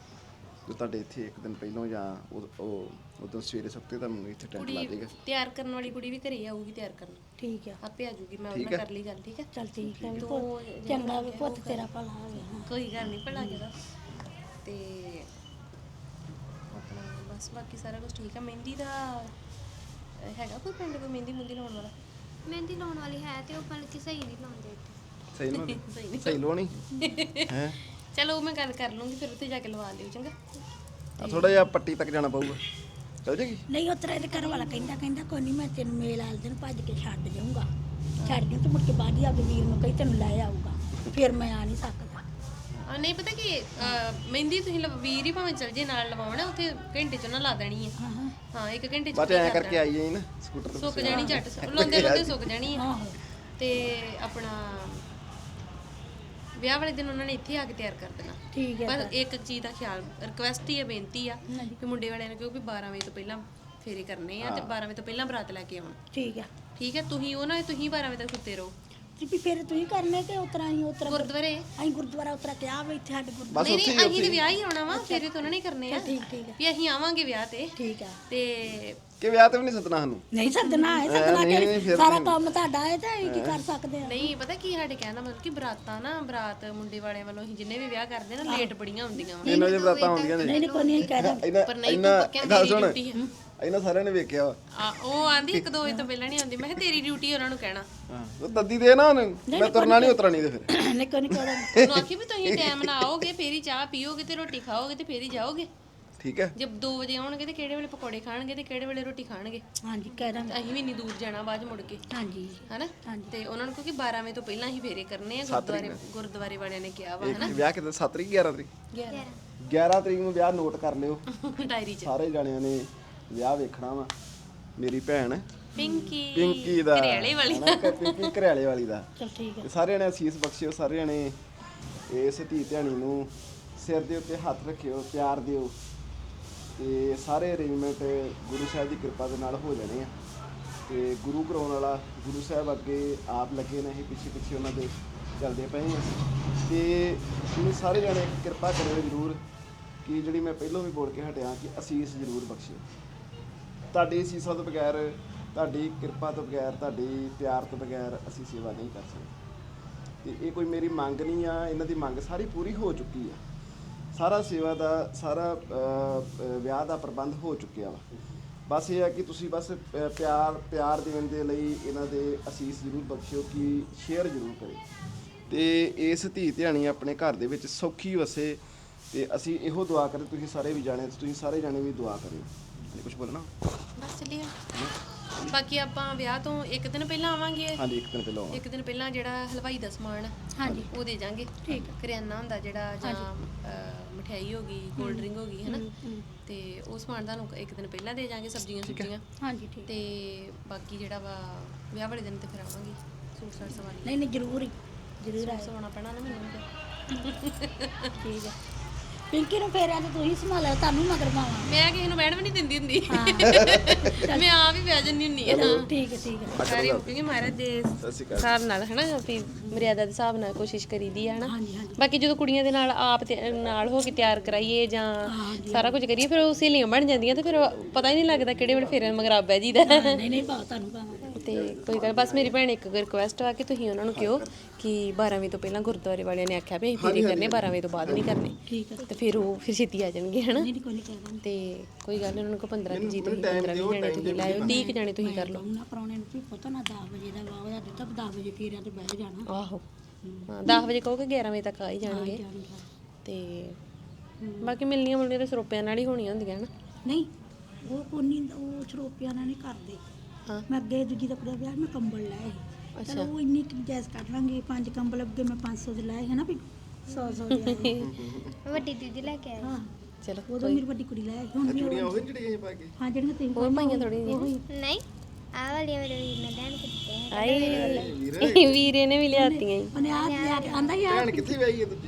ਜੋ ਤੁਹਾਡੇ ਇੱਥੇ ਇੱਕ ਦਿਨ ਪਹਿਲਾਂ ਜਾਂ ਉਹ ਉਹ ਉਦੋਂ ਸਵੇਰੇ ਸਖਤੇ ਤੁਹਾਨੂੰ ਇੱਥੇ ਟੈਂਟ ਲਾ ਕੁੜੀ ਦੇਗਾ। ਤਿਆਰ ਕਰਨ ਵਾਲੀ ਕੁੜੀ ਵੀ ਘਰੇ ਆਊਗੀ ਤਿਆਰ ਕਰਨ। ਠੀਕ ਆ। ਆਪੇ ਆ ਜੂਗੀ ਮੈਂ ਉਹਨਾਂ ਨਾਲ ਕਰ ਲਈ ਗੱਲ ਠੀਕ ਹੈ ਚੱਲ ਠੀਕ ਹੈ ਵੀ ਤੂੰ ਪੁੱਤ- ਚੰਗਾ ਵੀ ਪੁੱਤ ਤੇਰਾ ਭਲਾ ਹੋਵੇ ਹਾਂ ਕੋਈ ਗੱਲ ਨਹੀਂ ਭਲਾ ਜਦਾ ਤੇ ਆਪਣਾ ਬਸ ਬਾਕੀ ਸਾਰਾ ਕੁਝ ਠੀਕ ਆ। ਮਹਿੰਦੀ ਦਾ ਅਹ, ਹੈਗਾ ਕੋਈ ਪਿੰਡ ਕੋਈ ਮਹਿੰਦੀ ਮੁੰਦੀ ਲਾਉਣ ਵਾਲਾ? ਮਹਿੰਦੀ ਲਾਉਣ ਵਾਲੀ ਹੈ ਤੇ ਉਹ ਬਲਕਿ ਸਹੀ ਨਹੀਂ ਲਾਉਂਦੇ ਇੱਥੇ। ਸਹੀ ਲੋ <laughs> ਸਹੀ ਨਹੀਂ ਸਹੀ ਲੋ ਨਹੀਂ ਹੈ? ਚਲੋ ਮੈਂ ਗੱਲ ਕਰ ਲੂੰਗੀ ਫਿਰ ਉੱਥੇ ਜਾ ਕੇ ਲਵਾ ਲਿਓ ਚੰਗਾ? ਆ ਥੋੜਾ ਜਿਹਾ ਪੱਟੀ ਤੱਕ ਜਾਣਾ ਪਊਗਾ। ਚਲ ਜੇਗੀ ਨਹੀਂ ਉਤਰਾ ਇਹਦੇ ਘਰ ਵਾਲਾ ਕਹਿੰਦਾ ਕਹਿੰਦਾ ਕੋਈ ਨਹੀਂ ਮੈਂ ਤੈਨੂੰ ਮੇਲ ਆਲ ਦਿਨ ਭੱਜ ਕੇ ਛੱਡ ਜਾਊਂਗਾ। ਛੱਡ ਜੂ ਤੇ ਮੁੜ ਕੇ ਬਾਅਦ ਹੀ ਆਪਦੇ ਵੀਰ ਨੂੰ ਕਹੀ ਤੈਨੂੰ ਲੈ ਆਊਗਾ। ਫਿਰ ਮੈਂ ਆ ਨਹੀਂ ਸਕਦਾ। ਆ ਨਹੀਂ ਪਤਾ ਕਿ ਅਹ, ਮਹਿੰਦੀ ਤੁਸੀਂ ਲਵ- ਵੀਰ ਹੀ ਭਾਵੇਂ ਚੱਲ ਜੇ ਨਾਲ ਲਵਾਉਣਾ ਉੱਥੇ ਘੰਟੇ ਚ ਉਹਨਾਂ ਲਾ ਦੇਣੀ ਹੈ ਹਾਂ ਹਾਂ। ਹਾਂ ਇੱਕ ਘੰਟੇ ਚ ਬਾਅਦ ਐ ਕਰਕੇ ਆਈ ਜਾਈ ਨਾ ਸਕੂਟਰ ਤੇ ਸੁੱਕ ਜਾਣੀ ਝੱਟ ਲਾਉਂਦੇ ਲਾਉਂਦੇ <laughs> ਸੁੱਕ ਜਾਣੀ ਹੈ ਆਹੋ। ਤੇ ਆਪਣਾ ਵਿਆਹ ਵਾਲੇ ਦਿਨ ਉਹਨਾਂ ਨੇ ਇੱਥੇ ਆ ਕੇ ਤਿਆਰ ਕਰ ਦੇਣਾ। ਠੀਕ ਹੈ ਪਰ ਇੱਕ ਚੀਜ਼ ਦਾ ਖਿਆਲ ਰਿਕੁਐਸਟ ਹੀ ਹੈ ਬੇਨਤੀ ਆ। ਕਿ ਮੁੰਡੇ ਵਾਲਿਆਂ ਨੂੰ ਕਿਉਂ ਵੀ 12 ਵਜੇ ਤੋਂ ਪਹਿਲਾਂ ਫੇਰੇ ਕਰਨੇ ਆ ਤੇ 12 ਵਜੇ ਤੋਂ ਪਹਿਲਾਂ ਬਰਾਤ ਲੈ ਕੇ ਆਉਣ। ਠੀਕ ਹੈ ਠੀਕ ਹੈ ਤੁਸੀਂ ਉਹ ਨਾ ਤੁਸੀਂ 12 ਵਜੇ ਤੱਕ ਸੁੱਤੇ ਰਹੋ। ਵੀ ਫਿਰ ਤੁਸੀਂ ਕਰਨੇ ਕਿ ਉਤਰਾ ਹੀ ਉਤਰਾ ਗੁਰਦੁਆਰੇ? ਅਸੀਂ ਗੁਰਦੁਆਰਾ ਉਤਰਾ ਕਿਹਾ ਵੀ ਇੱਥੇ ਸਾਡੇ ਗੁਰਦੁਆਰਾ। ਨਹੀਂ ਨਹੀਂ ਅਸੀਂ ਤੇ ਵਿਆਹ ਹੀ ਆਉਣਾ ਵਾ ਫੇਰੇ ਤਾਂ ਉਹਨਾਂ ਨੇ ਕਰਨੇ ਆ। ਠੀਕ ਠੀਕ ਹੈ ਵੀ ਅਸੀਂ ਆਵਾਂਗੇ ਵਿਆਹ ਤੇ। ਠੀਕ ਹੈ ਤੇ ਕਿ ਵਿਆਹ ਤੇ ਵੀ ਨਹੀਂ ਸੱਦਣਾ ਸਾਨੂੰ? ਨਹੀਂ ਸੱਦਣਾ ਹੈ ਸੱਦਣਾ ਨਹੀਂ, ਕਿ ਫਿਰ ਸਾਰਾ ਕੰਮ ਤੁਹਾਡਾ ਹੈ ਤੇ ਅਸੀਂ ਕੀ ਕਰ ਸਕਦੇ ਆ ਨਹੀਂ ਪਤਾ ਕੀ ਸਾਡੇ ਕਹਿਣ ਦਾ ਮਤਲਬ ਕਿ ਬਰਾਤਾਂ ਨਾ ਬਰਾਤ ਮੁੰਡੇ ਵਾਲਿਆਂ ਵੱਲੋਂ ਅਸੀਂ ਜਿੰਨੇ ਵੀ ਵਿਆਹ ਕਰਦੇ ਨਾ ਲੇਟ ਬੜੀਆਂ ਹੁੰਦੀਆਂ ਵਾ। ਇਹਨਾਂ ਦੇ ਬਰਾਤਾਂ ਹੁੰਦੀਆਂ ਨੇ। ਨਹੀਂ ਨਹੀਂ ਕੋਈ ਨਹੀਂ ਕਹਿ ਇਹਨਾਂ ਪਰ ਨਹੀਂ ਤੂੰ ਇਹਨਾਂ ਪੱਕਿਆਂ ਗੱਲ ਸੁਣ। ਡਿਊਟੀ ਹੈ ਇਹਨਾਂ ਸਾਰਿਆਂ ਨੇ ਵੇਖਿਆ ਵਾ। ਆ ਉਹ ਆਂਦੀ ਇੱਕ ਦੋ ਵਜੇ ਤੋਂ ਪਹਿਲਾਂ ਨਹੀਂ ਆਉਂਦੀ। ਮੈਂ ਕਿਹਾ ਤੇਰੀ ਡਿਊਟੀ ਉਹਨਾਂ ਨੂੰ ਕਹਿਣਾ। ਹਾਂ ਉਹ ਦੱਦੀ ਦੇ ਨਾ ਉਹਨੂੰ। ਮੈਂ ਤੁਰਨਾ ਨਹੀਂ ਉਤਰਨਾ ਨਹੀਂ ਤੇ ਫਿਰ। ਨਹੀਂ ਕੋਈ ਨਹੀਂ ਕਹਿ ਉਹਨੂੰ ਆਖੀ ਵੀ ਤੁਸੀਂ ਟਾਈਮ ਨਾਲ ਆਓਗੇ ਫੇਰ ਹੀ ਚਾਹ ਪੀਓਗੇ ਤੇ ਰੋਟੀ ਖਾਓਗੇ ਤੇ ਫੇਰ ਹੀ ਜਾਓਗੇ। ਠੀਕ ਹੈ? ਜਦ 2 ਵਜੇ ਆਉਣਗੇ ਤੇ ਕਿਹੜੇ ਵੇਲੇ ਪਕੌੜੇ ਖਾਣਗੇ ਤੇ ਕਿਹੜੇ ਵੇਲੇ ਰੋਟੀ ਖਾਣਗੇ? ਹਾਂਜੀ ਕਹਿ ਦਾਂਗੇ ਅਸੀਂ ਵੀ ਨਹੀਂ ਦੂਰ ਜਾਣਾ ਬਾਅਦ 'ਚ ਮੁੜ ਕੇ। ਹਾਂਜੀ। ਹਨਾ? ਹਾਂਜੀ। ਤੇ ਉਹਨਾਂ ਨੂੰ ਕਿਉਂਕਿ 12 ਵਜੇ ਤੋਂ ਪਹਿਲਾਂ ਹੀ ਫੇਰੇ ਕਰਨੇ ਆ ਗੁਰਦੁਆਰੇ ਗੁਰਦੁਆਰੇ ਵਾਲਿਆਂ ਨੇ ਕਿਹਾ ਵਾ ਹਨਾ? ਵਿਆਹ ਕਿਤੇ 7 ਤਰੀਕ 11 ਤਰੀਕ? 11 11 ਤਰੀਕ ਨੂੰ ਵਿਆਹ ਨੋਟ ਕਰ ਲਿਓ। <laughs> ਡਾਇਰੀ 'ਚ। ਸਾਰੇ ਜਣਿਆਂ ਨੇ ਵਿਆਹ ਵੇਖਣਾ ਵਾ। ਮੇਰੀ ਭੈਣ। ਪਿੰਕੀ। ਪਿੰਕੀ ਦਾ। ਘਰਿਆਲੇ ਵਾਲੀ। ਕਿ ਪਿੰਕੀ ਘਰਿਆਲੇ ਵਾਲੀ ਦਾ। ਚਲ ਠੀਕ ਹੈ। ਸਾਰੇ ਜਣੇ ਅਸੀਸ ਬਖਸ਼ਿਓ ਸਾਰੇ ਜਣੇ ਇਸ ਧੀ ਧਿਆਣੀ ਨੂੰ ਸਿਰ ਦੇ ਉੱਤੇ ਹੱਥ ਰੱਖਿਓ ਪਿਆਰ ਦਿਓ। ਤੇ ਸਾਰੇ ਅਰੇਂਜਮੈਂਟ ਗੁਰੂ ਸਾਹਿਬ ਦੀ ਕਿਰਪਾ ਦੇ ਨਾਲ ਹੋ ਜਾਣੇ ਆ। ਤੇ ਗੁਰੂ ਕਰਾਉਣ ਵਾਲਾ, ਗੁਰੂ ਸਾਹਿਬ ਅੱਗੇ ਆਪ ਲੱਗੇ ਨੇ, ਇਹ ਪਿੱਛੇ ਪਿੱਛੇ ਉਹਨਾਂ ਦੇ ਚੱਲਦੇ ਪਏ ਆ ਤੇ ਤੁਸੀਂ ਸਾਰੇ ਜਣੇ ਕਿਰਪਾ ਕਰਿਓ ਜਰੂਰ ਕਿ ਜਿਹੜੀ ਮੈਂ ਪਹਿਲਾਂ ਵੀ ਬੋਲ ਕੇ ਹਟਿਆ ਕਿ ਅਸੀਸ ਜਰੂਰ ਬਖਸ਼ਿਓ ਤੁਹਾਡੀ ਅਸੀਸਾਂ ਤੋਂ ਬਗੈਰ, ਤੁਹਾਡੀ ਕਿਰਪਾ ਤੋਂ ਬਗੈਰ, ਤੁਹਾਡੀ ਪਿਆਰ ਤੋਂ ਬਗੈਰ ਅਸੀਂ ਸੇਵਾ ਨਹੀਂ ਕਰ ਸਕਦੇ। ਤੇ ਇਹ ਕੋਈ ਮੇਰੀ ਮੰਗ ਨਹੀਂ ਆ, ਇਹਨਾਂ ਦੀ ਮੰਗ ਸਾਰੀ ਪੂਰੀ ਹੋ ਚੁੱਕੀ ਆ। ਸਾਰਾ ਸੇਵਾ ਦਾ, ਸਾਰਾ ਵਿਆਹ ਦਾ ਪ੍ਰਬੰਧ ਹੋ ਚੁੱਕਿਆ ਵਾ। ਬਸ ਇਹ ਆ ਕਿ ਤੁਸੀਂ ਬਸ ਪਿਆਰ ਪਿਆਰ ਦੇਣ ਦੇ ਲਈ ਇਹਨਾਂ ਦੇ ਅਸੀਸ ਜ਼ਰੂਰ ਬਖਸ਼ਿਓ ਕਿ ਸ਼ੇਅਰ ਜ਼ਰੂਰ ਕਰੇ। ਤੇ ਇਸ ਧੀ ਧਿਆਣੀ ਆਪਣੇ ਘਰ ਦੇ ਵਿੱਚ ਸੌਖੀ ਵਸੇ ਤੇ ਅਸੀਂ ਇਹੋ ਦੁਆ ਕਰੇ, ਤੁਸੀਂ ਸਾਰੇ ਵੀ ਜਾਣੇ, ਤੁਸੀਂ ਸਾਰੇ ਜਾਣੇ ਵੀ ਦੁਆ ਕਰਿਓ। ਕੁਝ ਬੋਲਣਾ? ਬਸ ਚੱਲੀਏ। ਬਾਕੀ ਆਪਾਂ ਵਿਆਹ ਤੋਂ ਇੱਕ ਦਿਨ ਪਹਿਲਾਂ ਆਵਾਂਗੇ। ਹਾਂਜੀ ਇੱਕ ਦਿਨ ਪਹਿਲਾਂ ਆਉਣਾ। ਇੱਕ ਦਿਨ ਪਹਿਲਾਂ ਜਿਹੜਾ ਹਲਵਾਈ ਦਾ ਸਮਾਨ ਆ, ਹਾਂਜੀ। ਉਹ ਦੇ ਜਾਾਂਗੇ। ਠੀਕ ਕਰਿਆਨਾ ਹੁੰਦਾ ਜਿਹੜਾ ਜਾਂ ਅਹ, ਮਠਿਆਈ ਹੋ ਗਈ ਕੋਲਡ ਡਰਿੰਕ ਹੋ ਗਈ ਹੈਨਾ? ਤੇ ਉਹ ਸਮਾਨ ਤੁਹਾਨੂੰ ਇੱਕ ਦਿਨ ਪਹਿਲਾਂ ਦੇ ਜਾਾਂਗੇ ਸਬਜ਼ੀਆਂ ਸੁਬਜ਼ੀਆਂ। ਹਾਂਜੀ ਠੀਕ ਤੇ ਬਾਕੀ ਜਿਹੜਾ ਵਾ ਵਿਆਹ ਵਾਲੇ ਦਿਨ ਤੇ ਫਿਰ ਆਵਾਂਗੇ। ਸੂਟ ਸਾਟ ਸਵਾਲੀ ਨਹੀਂ ਨਹੀਂ ਜ਼ਰੂਰ ਹੀ। ਜ਼ਰੂਰ ਆਇਓ। ਸਵਾਉਣਾ ਪੈਣਾ ਨਾ ਮੈਨੂੰ ਫਿਰ ਠੀਕ ਹੈ ਪਿੰਕੀ ਨੂੰ ਫੇਰਿਆ ਤੇ ਤੁਸੀਂ ਸੰਭਾਲਿਆ ਤੁਹਾਨੂੰ ਮਗਰ ਪਾਵਾਂ। ਮੈਂ ਕਿਸੇ ਨੂੰ ਬਹਿਣ ਵੀ ਨਹੀਂ ਦਿੰਦੀ ਹੁੰਦੀ। <laughs> ਮੈਂ ਆਪ ਹੀ ਬਹਿ ਜੰਨੀ ਹੁੰਨੀ ਆ ਠੀਕ ਹੈ ਠੀਕ ਹੈ। ਸਾਰੀ ਕਿਉਂਕਿ ਮਹਾਰਾਜ ਦੇ ਹਿਸਾਬ ਨਾਲ ਹਨਾ? ਵੀ ਮਰਿਆਦਾ ਦੇ ਹਿਸਾਬ ਨਾਲ ਕੋਸ਼ਿਸ਼ ਕਰੀਦੀ ਆ ਹਨਾ? ਹਾਂਜੀ ਹਾਂਜੀ। ਬਾਕੀ ਜਦੋਂ ਕੁੜੀਆਂ ਦੇ ਨਾਲ ਆਪ ਤੇ ਨਾਲ ਹੋ ਕੇ ਤਿਆਰ ਕਰਾਈਏ ਜਾਂ ਸਾਰਾ ਕੁਝ ਕਰੀਏ ਫਿਰ ਉਹ ਸਹੇਲੀਆਂ ਬਣ ਜਾਂਦੀਆਂ ਤੇ ਫਿਰ ਪਤਾ ਹੀ ਨਹੀਂ ਲੱਗਦਾ ਕਿਹੜੇ ਵੇਲੇ ਫੇਰਨ ਮਗਰਾਬ ਬਹਿ ਜੀਦਾ ਨਹੀਂ ਨਹੀਂ ਪਾ ਤੁਹਾਨੂੰ ਪਾਵਾਂ। ਤੇ ਕੋਈ ਗੱਲ ਬਸ ਮੇਰੀ ਭੈਣ ਇੱਕ ਰਿਕੁਐਸਟ ਆ ਕਿ ਤੁਸੀਂ ਉਹਨਾਂ ਨੂੰ ਕਿਹੋ ਕਿ 12 ਵਜੇ ਤੋਂ ਪਹਿਲਾਂ ਗੁਰਦੁਆਰੇ ਵਾਲਿਆਂ ਨੇ ਆਖਿਆ ਵੀ ਅਸੀਂ ਫੇਰੇ ਕਰਨੇ 12 ਵਜੇ ਤੋਂ ਬਾਅਦ ਨਹੀਂ ਕਰਨੇ। ਠੀਕ ਹੈ ਤੇ ਫਿਰ ਉਹ ਫਿਰ ਛੇਤੀ ਆ ਜਾਣਗੇ ਹਨਾ? ਨਹੀਂ ਨਹੀਂ ਕੋਈ ਨਹੀਂ ਕਹਿ ਦਾਂਗੇ ਤੇ ਕੋਈ ਗੱਲ ਉਹਨਾਂ ਨੂੰ ਕੋ 15 ਦੀ ਜੀ ਤੁਸੀਂ time 15 ਦਿਓ, ਵੀ ਜਾਣੇ ਤੁਸੀਂ ਲਾਇਓ 30 ਜਾਣੇ ਤੁਸੀਂ ਕਰ ਲਓ। ਪਰੌਣੇ ਨੂੰ ਵੀ ਪਤਾ ਨਾ 10 ਵਜੇ ਦਾ ਵਾ ਉਹਦਾ ਦਿੱਤਾ 10 ਵਜੇ ਫੇਰਿਆ ਤੇ ਬਹਿ ਜਾਣਾ। ਆਹੋ। ਹਾਂ। 10 ਵਜੇ ਕਹੋਗੇ 11 ਵਜੇ ਤੱਕ ਆ ਹੀ ਜਾਣਗੇ। ਤੇ ਬਾਕੀ ਮਿਲਣੀਆਂ ਮੁਲਣੀਆਂ ਤਾਂ ਸਰੋਪਿਆਂ ਨਾਲ ਹੀ ਹੋਣੀਆਂ ਹੁੰਦੀਆਂ ਨਾ। ਨਹੀਂ ਉਹ ਕੋਨੀ ਉਹ ਸਰੋਪਿਆਂ ਨਾਲ ਨਹੀਂ ਕਰਦੇ। ਹਾਂ। ਮੈਂ ਅੱਗੇ ਦੂਜੀ ਦਾ ਪੜਿਆ ਵਿਆਹ ਮੈਂ ਕੰਬਲ ਲਏ ਚਲੋ ਉਹ ਇੰਨੀ ਕੁ ਜਾਇਜ਼ ਕਰ ਲਾਂਗੇ ਪੰਜ ਕੰਬਲ ਅੱਗੇ ਮੈਂ 500 ਦੇ ਲਏ ਹੈ ਨਾ ਵੀ 100 100 ਦੇ ਆਏ। <laughs> ਵੱਡੀ ਦੀਦੀ ਲੈ ਕੇ ਆਏ। ਹਾਂ। ਚਲੋ ਉਦੋਂ ਮੇਰੀ ਵੱਡੀ ਕੁੜੀ ਲੈ ਆਈ ਹੁਣ ਵੀ ਚੁੜੀਆਂ ਉਹ ਉਹ ਜਿਹੜੀਆਂ ਇਹ ਪਾ ਕੇ? ਹਾਂ ਜਿਹੜੀਆਂ ਤੁਸੀਂ ਹੋਰ ਪਾਈਆਂ ਥੋੜੀ ਜਿਹੀਆਂ? ਉਹੀ ਨਹੀਂ ਆਹ ਵਾਲੀਆਂ ਮੇਰੇ ਵੀਰ ਨੇ ਲੈਣ ਕੇ ਦਿੱਤੇ ਹੈ ਆਏ ਵੀਰੇ। ਨੇ ਵੀ ਲਿਆਤੀਆਂ ਹੀ। ਉਹਨੇ ਆ ਲਿਆ ਕੇ ਆਂਦਾ ਯਾਰ ਭੈਣ ਕਿੱਥੇ ਵਿਆਹੀ ਹੈ ਦੂਜੀ?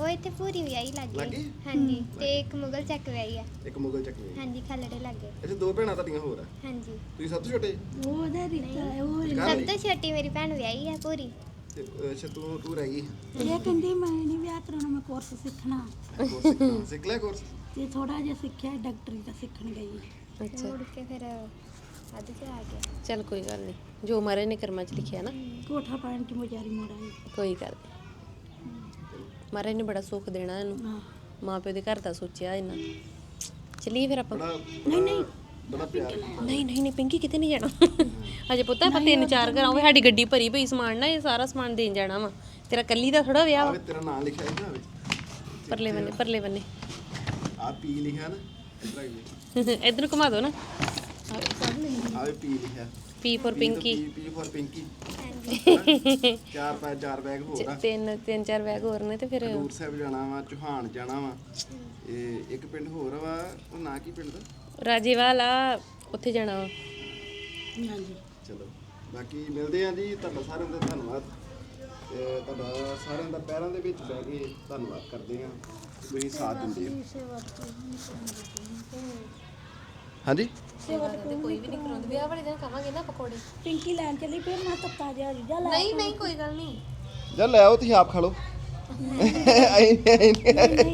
ਉਹ ਇੱਥੇ ਪੂਰੀ ਵਿਆਹੀ ਲੱਗੇ ਲੱਗੀ? ਹਾਂਜੀ ਤੇ ਇੱਕ ਮੁਗਲ ਚੱਕ ਵਿਆਹੀ ਆ। ਇੱਕ ਮੁਗਲ ਚੱਕ ਵਿਆਹੀ। ਹਾਂਜੀ ਖਲੜੇ ਲੱਗੇ। ਅੱਛਾ ਦੋ ਭੈਣਾਂ ਤੁਹਾਡੀਆਂ ਹੋਰ ਆ? ਹਾਂਜੀ। ਤੁਸੀਂ ਸਭ ਤੋਂ ਛੋਟੇ? ਉਹ ਉਹਦੇ ਰਿਸ਼ਤਾ ਉਹ ਸਭ ਤੋਂ ਛੋਟੀ ਮੇਰੀ ਭੈਣ ਵਿਆਹੀ ਆ ਪੂਰੀ। ਤੇ ਅੱਛਾ ਤੂੰ ਤੂੰ ਰਹਿ ਗਈ। ਇਹ ਕਹਿੰਦੀ ਮੈਂ ਨਹੀਂ ਵਿਆਹ ਕਰਾਉਣਾ ਮੈਂ ਕੋਰਸ ਸਿੱਖਣਾ। ਕੋਰਸ ਸਿੱਖਣਾ। ਸਿੱਖ ਲਿਆ ਕੋਰਸ ਤੇ ਥੋੜਾ ਜਿਹਾ ਸਿੱਖਿਆ ਡਾਕਟਰੀ ਦਾ ਸਿੱਖਣ ਗਈ। ਅੱਛਾ। ਮੁੜ ਕੇ ਫਿਰ ਅੱਧ ਚ ਆ ਗਿਆ। ਚਲ ਕੋਈ ਗੱਲ ਨਹੀਂ ਜੋ ਮਹਾਰਾਜ ਨੇ ਕਰਮਾਂ 'ਚ ਲਿਖਿਆ ਨਾ। ਕੋਠਾ ਪਾਣ ਚ ਮੁਜਾਰੀ ਮੋੜ ਕੋਈ ਗੱਲ ਨੀ। ਮਹਾਰਾਜ ਨੇ ਬੜਾ ਸੁੱਖ ਦੇਣਾ ਇਹਨੂੰ। ਹਾਂ। ਮਾਂ ਪਿਓ ਦੇ ਘਰ ਦਾ ਸੋਚਿਆ ਇਹਨਾਂ ਚਲੀਏ ਫਿਰ ਆਪਾਂ। ਨਹੀਂ ਨਹੀਂ। ਬੜਾ ਪਿਆਰ ਨਹੀਂ ਨਹੀਂ ਨਹੀਂ ਪਿੰਕੀ ਕਿਤੇ ਨਹੀਂ ਜਾਣਾ। <laughs> ਅਜੇ ਪੁੱਤ ਆਪਾਂ ਤਿੰਨ ਚਾਰ ਘਰ ਆਉਂਦੇ ਸਾਡੀ ਗੱਡੀ ਭਰੀ ਪਈ ਸਮਾਨ ਨਾ ਇਹ ਸਾਰਾ ਸਮਾਨ ਦੇਣ ਜਾਣਾ ਵਾ। ਤੇਰਾ ਕੱਲੀ ਦਾ ਥੋੜਾ ਵਿਆਹ ਵਾ। ਆਵੇ ਤੇਰਾ ਨਾਮ ਲਿਖਿਆ ਹੈ ਨਾ ਪਰਲੇ ਬੰਨੇ ਪਰਲੇ ਬੰਨੇ। ਆ ਪੀ ਲਿਖਿਆ ਨਾ ਇਧਰ <laughs> ਘੁਮਾ ਦਿਓ ਨਾ। ਆਵੇ ਪੀ ਲਿਖਿਆ। P for Pinky P for Pinky ਚਾਰ ਪੈ ਚਾਰ ਬੈਗ ਹੋਰ ਆ। ਤਿੰਨ ਤਿੰਨ ਚਾਰ ਬੈਗ ਹੋਰ ਨੇ ਤੇ ਫਿਰ ਹਜ਼ੂਰ ਸਾਹਿਬ ਜਾਣਾ ਵਾ ਚੋਹਾਨ ਜਾਣਾ ਵਾ। ਇਹ ਇੱਕ ਪਿੰਡ ਹੋਰ ਵਾ ਉਹ ਨਾਂ ਕੀ ਪਿੰਡ ਦਾ? ਰਾਜੇਵਾਲ ਆ ਉੱਥੇ ਜਾਣਾ ਵਾ। ਹਾਂਜੀ। ਚਲੋ ਬਾਕੀ ਮਿਲਦੇ ਆਂ ਜੀ ਤੁਹਾਡਾ ਸਾਰਿਆਂ ਦਾ ਧੰਨਵਾਦ। ਤੇ ਤੁਹਾਡਾ ਸਾਰਿਆਂ ਦਾ ਪੈਰਾਂ ਦੇ ਵਿੱਚ ਬਹਿ ਕੇ ਧੰਨਵਾਦ ਕਰਦੇ ਆਂ। ਤੁਸੀਂ ਸਾਥ ਦਿੰਦੇ ਹੋ ਹਾਂਜੀ? ਕੋਈ ਵੀ ਨਹੀਂ ਕਰਾਉਂਦੇ ਵਿਆਹ ਵਾਲੇ ਦਿਨ ਖਾਵਾਂਗੇ ਨਾ ਪਕੌੜੇ। ਪਿੰਕੀ ਲੈਣ ਚਲੀ ਫਿਰ ਮੈਂ ਤੱਤਾ ਜਿਹਾ ਜਾ ਲੈ ਨਹੀਂ ਨਹੀਂ ਕੋਈ ਗੱਲ ਨਹੀਂ। ਜਾਂ ਲੈ ਆਓ ਤੁਸੀਂ ਆਪ ਖਾ ਲਓ। ਆਈ ਨਹੀਂ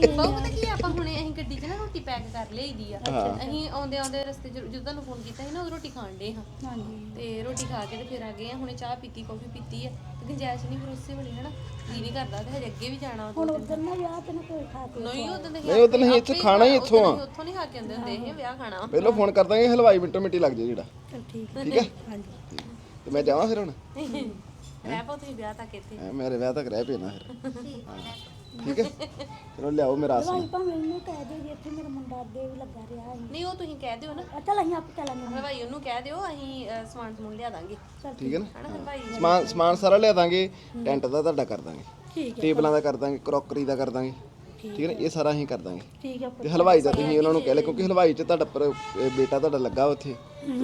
ਬਹੁਤ ਪਤਾ ਕੀ ਆ, ਆਪਾਂ ਹੁਣੇ ਅਸੀਂ ਗੱਡੀ 'ਚ ਨਾ ਰੋਟੀ ਪੈਕ ਕਰ ਲਈਦੀ ਆ। ਅਸੀਂ ਆਉਂਦੇ ਆਉਂਦੇ ਰਸਤੇ 'ਚ ਜਦੋਂ ਤੁਹਾਨੂੰ ਫੋਨ ਕੀਤਾ ਸੀ ਨਾ ਉਦੋਂ ਰੋਟੀ ਖਾਣ ਡੇ ਹਾਂ। ਹਾਂਜੀ। ਤੇ ਰੋਟੀ ਖਾ ਕੇ ਤੇ ਫਿਰ ਆ ਗਏ ਆ ਹੁਣੇ ਚਾਹ ਪੀਤੀ ਕਾਫੀ ਪੀਤੀ ਆ। ਤੇ ਗੁੰਜਾਇਸ਼ ਨਹੀਂ ਫਿਰ ਉਸੇ ਵੇਲੇ ਹਨਾ ਜੀ ਨਹੀਂ ਕਰਦਾ ਤੇ ਹਜੇ ਅੱਗੇ ਵੀ ਜਾਣਾ ਹੁਣ ਉਧਰ ਨਾ ਵਿਆਹ ਤੇ ਨਾ ਕੋਈ ਖਾ ਕੇ ਨਹੀਂ ਉਦੋਂ ਦੇ ਨਹੀਂ ਉਦੋਂ ਅਸੀਂ ਇੱਥੇ ਖਾਣਾ ਹੀ ਇੱਥੋਂ ਆ। ਉੱਥੋਂ ਨਹੀਂ ਖਾ ਕੇ ਆਉਂਦੇ ਹੁੰਦੇ ਇਹ ਵਿਆਹ ਖਾਣਾ। ਪਹਿਲਾਂ ਫੋਨ ਕਰ ਦਾਂਗੇ ਹਲਵਾਈ ਮਿੰਟੋ ਮਿੰਟੀ ਲੱਗ ਜਾਏ ਜਿਹੜਾ। ਚਲ ਠੀਕ ਠੀਕ ਹੈ ਹਾਂਜੀ। ਤੇ ਮੈਂ ਜਾਵਾਂ ਫਿਰ ਹੁਣ? <laughs> ਰਹਿ ਪੋ ਤੁਸੀਂ ਵਿਆਹ ਤੱਕ ਇੱਥੇ। ਐ ਮੇਰੇ ਵਿਆਹ ਤੱਕ ਰਹਿ ਪੈਣਾ ਫਿਰ। ਹਾਂ। ਠੀਕ ਹੈ। ਚਲੋ ਲਿਆਓ ਮੇਰਾ ਭਾਈ ਭਾਵੇਂ ਇਹਨੂੰ ਕਹਿ ਦਿਓ ਜੀ ਇੱਥੇ ਮੇਰਾ ਮੁੰਡਾ ਅੱਗੇ ਵੀ ਲੱਗਾ ਰਿਹਾ ਹੈ। ਨਹੀਂ ਉਹ ਤੁਸੀਂ ਕਹਿ ਦਿਓ ਨਾ। ਚੱਲ ਅਸੀਂ ਆਪ ਚੱਲਾਂਗੇ। ਹਲਵਾਈ ਉਹਨੂੰ ਕਹਿ ਦਿਓ ਅਸੀਂ ਸਮਾਨ ਸਮੂਨ ਲਿਆ ਦਾਂਗੇ। ਠੀਕ ਹੈ ਨਾ? ਹਨਾ ਹਲਵਾਈ ਸਮਾਨ ਸਮਾਨ ਸਾਰਾ ਲਿਆ ਦਾਂਗੇ ਟੈਂਟ ਦਾ ਤੁਹਾਡਾ ਕਰ ਦਾਂਗੇ। ਠੀਕ ਟੇਬਲਾਂ ਦਾ ਕਰ ਦਾਂਗੇ ਕਰੋਕਰੀ ਦਾ ਕਰ ਦਾਂਗੇ। ਠੀਕ ਹੈ ਨਾ? ਇਹ ਸਾਰਾ ਅਸੀਂ ਕਰ ਦਾਂਗੇ। ਠੀਕ ਹੈ ਤੇ ਹਲਵਾਈ ਦਾ ਤੁਸੀਂ ਉਹਨਾਂ ਨੂੰ ਕਹਿ ਲਿਆ ਕਿਉਂਕਿ ਹਲਵਾਈ 'ਚ ਤੁਹਾਡਾ ਪਰ ਇਹ ਬੇਟਾ ਤੁਹਾਡਾ ਲੱਗਾ ਉੱਥੇ।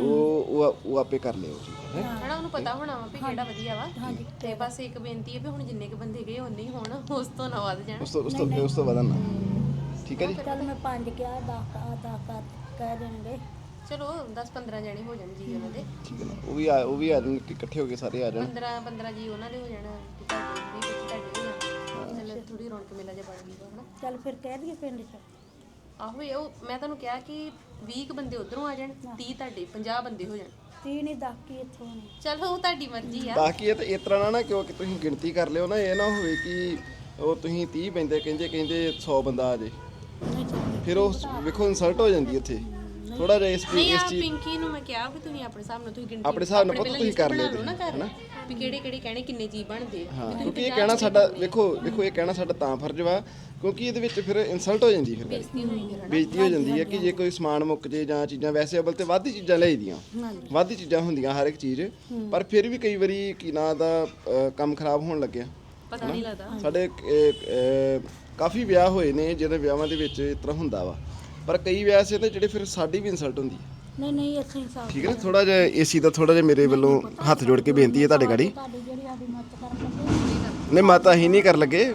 ਉਹ ਉਹ ਉਹ ਆਪੇ ਕਰ ਲਿਓ ਜੀ ਹੈ। ਹਨਾ ਉਹਨੂੰ ਪਤਾ ਹੋਣਾ ਵਾ ਵੀ ਕਿਹੜਾ ਵਧੀਆ ਵਾ। ਹਾਂਜੀ। ਤੇ ਬਸ ਇੱਕ ਬੇਨਤੀ ਹੈ ਵੀ ਹੁਣ ਜਿੰਨੇ ਕ ਬੰਦੇ ਗਏ ਉਨੇ ਹੀ ਹੋਣ ਉਸ ਤੋਂ ਨਾ ਵੱਧ ਜਾਣ। ਉਸ ਤੋਂ ਉਸ ਤੋਂ ਉਸ ਤੋਂ ਵਧਣ ਨਾ। ਠੀਕ ਹੈ ਜੀ? ਚੱਲ ਮੈਂ ਪੰਜ ਕਿਹਾ 10 10 ਕਰ ਕਹਿ ਦੇਣਗੇ। ਚਲੋ 10 15 ਜਣੇ ਹੋ ਜਾਣ ਜੀ ਉਹਨਾਂ ਦੇ ਠੀਕ ਹੈ ਨਾ। ਉਹ ਵੀ ਆ ਉਹ ਵੀ ਆ ਜਾਣ ਇਕੱਠੇ ਹੋ ਕੇ ਸਾਰੇ ਆ ਜਾਣ। 15 15 ਜੀ ਉਹਨਾਂ ਦੇ ਹੋ ਜਾਣ ਤੇ ਤੁਹਾਡੇ ਵੀ ਵਿੱਚ ਤੁਹਾਡੇ ਹੋ। ਜਾਣ ਚਲੋ ਥੋੜੀ ਰੌਣਕ ਮੇਲਾ ਜਿਹਾ ਬਣ ਗਈ ਹਨਾ। ਚੱਲ ਫਿਰ ਕਹਿ ਦਈਏ ਪਿੰਡ 'ਚ। ਆਹੋ ਇਹ ਉਹ ਮੈਂ ਤੁਹਾਨੂੰ ਕਿਹਾ ਕਿ 20 ਕੁ ਬੰਦੇ ਉਧਰੋਂ ਆ ਜਾਣ 30 ਤੁਹਾਡੇ 50 ਬੰਦੇ ਹੋ ਜਾਣ। ਤੀ ਨਹੀਂ ਦਾਕੀ ਇੱਥੋਂ ਨੇ। ਚਲੋ ਉਹ ਤੁਹਾਡੀ ਮਰਜ਼ੀ ਆ। ਬਾਕੀ ਇਹ ਤਾਂ ਇਸ ਤਰ੍ਹਾਂ ਨਾ ਨਾ ਕਿਉਂਕਿ ਤੁਸੀਂ ਗਿਣਤੀ ਕਰ ਲਿਓ ਨਾ ਇਹ ਨਾ ਹੋਵੇ ਕਿ ਉਹ ਤੁਸੀਂ 30 ਬੰਦੇ ਕਹਿੰਦੇ ਕਹਿੰਦੇ 100 ਬੰਦਾ ਆ ਜੇ। ਨਹੀਂ ਫਿਰ ਉਹ ਵੇਖੋ ਇਨਸਲਟ ਹੋ ਜਾਂਦੀ ਉੱਥੇ ਥੋੜਾ ਜਿਹਾ ਇਸ ਨਹੀਂ ਇਸ ਆ ਚੀਜ਼ ਪਿੰਕੀ ਨੂੰ ਮੈਂ ਕਿਹਾ ਵੀ ਤੁਸੀਂ ਆਪਣੇ ਹਿਸਾਬ ਨਾਲ ਤੁਸੀਂ ਗਿਣਤੀ ਆਪਣੇ ਹਿਸਾਬ ਨਾਲ ਪੁੱਤ ਤੁਸੀਂ ਕਰ ਲਿਓ ਬਣਾ ਲਓ ਨਾ ਘਰ ਵੀ ਕਿਹੜੇ ਕਿਹੜੇ ਕਹਿਣੇ ਕਿੰਨੇ ਜੀ ਬਣਦੇ ਆ। ਹਾਂ ਕਿਉਂਕਿ ਇਹ ਕਹਿਣਾ ਸਾਡਾ ਵੇਖੋ ਵੇਖੋ ਇਹ ਕਹਿਣਾ ਸਾਡਾ ਤਾਂ ਫਰਜ਼ ਵਾ ਕਿਉਂਕਿ ਇਹਦੇ ਵਿੱਚ ਫਿਰ ਇਨਸਲਟ ਹੋ ਜਾਂਦੀ ਫਿਰ ਬੇਇੱਜ਼ਤੀ ਹੋਈ ਫਿਰ ਬੇਇੱਜ਼ਤੀ ਹੋ ਜਾਂਦੀ ਹੈ ਕਿ ਜੇ ਕੋਈ ਸਮਾਨ ਮੁੱਕ ਜੇ ਜਾਂ ਚੀਜ਼ਾਂ ਵੈਸੇ ਅਬਲ ਤੇ ਵੱਧ ਹੀ ਚੀਜ਼ਾਂ ਲਈਦੀਆਂ ਵੱਧ ਹੀ ਚੀਜ਼ਾਂ ਹੁੰਦੀਆਂ ਹਰ ਇੱਕ ਚੀਜ਼ ਪਰ ਫਿਰ ਵੀ ਕਈ ਵਾਰੀ ਕੀ ਨਾਂ ਦਾ ਅ, ਕੰਮ ਖਰਾਬ ਹੋਣ ਲੱਗਿਆ ਪਤਾ ਨਹੀਂ ਲੱਗਦਾ। ਸਾਡੇ ਅ, ਅ, ਕਾਫੀ ਵਿਆਹ ਹੋਏ ਨੇ ਜਿਹਦੇ ਵਿਆਹਾਂ ਦੇ ਵਿੱਚ ਇਸ ਤਰ੍ਹਾਂ ਹੁੰਦਾ ਵਾ। ਪਰ ਕਈ ਵਿਆਹ ਸੇ ਤੇ ਜਿਹੜੇ ਫਿਰ ਸਾਡੀ ਵੀ ਇਨਸਲਟ ਹੁੰਦੀ ਹੈ। ਨਹੀਂ ਨਹੀਂ ਇੱਥੇ ਹੀ ਸਾਫ਼ ਠੀਕ ਹੈ ਨਾ? ਥੋੜਾ ਜਿਹਾ ਏਸੀ ਦਾ ਥੋੜਾ ਜਿਹਾ ਮੇਰੇ ਵੱਲੋਂ ਹੱਥ ਜੋੜ ਕੇ ਬੇਨਤੀ ਹੈ ਤੁਹਾਡੇ ਗਾੜੀ। ਤੁਹਾਡੀ ਜਿਹੜੀ ਆਦੀ ਮਦਦ ਕਰਨ ਲੱਗੇ। ਨਹੀਂ ਮਤ ਅਸੀਂ ਨਹੀਂ ਕਰ ਲੱਗੇ।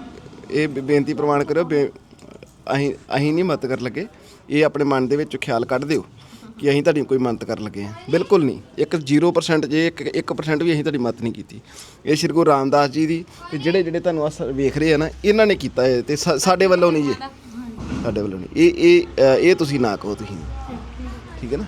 ਇਹ ਬੇਨਤੀ ਪ੍ਰਵਾਨ ਕਰਿਓ ਬੇ- ਅਸੀਂ ਅਸੀਂ ਨਹੀਂ ਮਤ ਕਰ ਲੱਗੇ। ਇਹ ਆਪਣੇ ਮਨ ਦੇ ਵਿੱਚ ਖਿਆਲ ਕੱਢ ਦਿਓ ਕਿ ਅਸੀਂ ਤੁਹਾਡੀ ਕੋਈ ਮੰਨਤ ਕਰਨ ਲੱਗੇ ਹਾਂ। ਬਿਲਕੁਲ ਨਹੀਂ। ਇੱਕ 0% ਜੇ ਇੱਕ 1% ਵੀ ਅਸੀਂ ਤੁਹਾਡੀ ਮਤ ਨਹੀਂ ਕੀਤੀ। ਇਹ ਸ਼੍ਰੀ ਗੁਰੂ ਰਾਮਦਾਸ ਜੀ ਦੀ ਤੇ ਜਿਹੜੇ ਜਿਹੜੇ ਤੁਹਾਨੂੰ ਸ- ਵੇਖ ਰਹੇ ਆ ਨਾ ਇਹਨਾਂ ਨੇ ਕੀਤਾ ਇਹ ਤੇ ਸਾ- ਸਾਡੇ ਵੱਲੋਂ ਨਹੀਂ ਜੀ। ਸਾਡੇ ਵੱਲੋਂ ਨਹੀਂ। ਇਹ ਇਹ ਅ, ਇਹ ਤੁਸੀਂ ਨਾ ਕਹੋ ਤੁਸੀਂ। ਠੀਕ ਹੈ ਨਾ?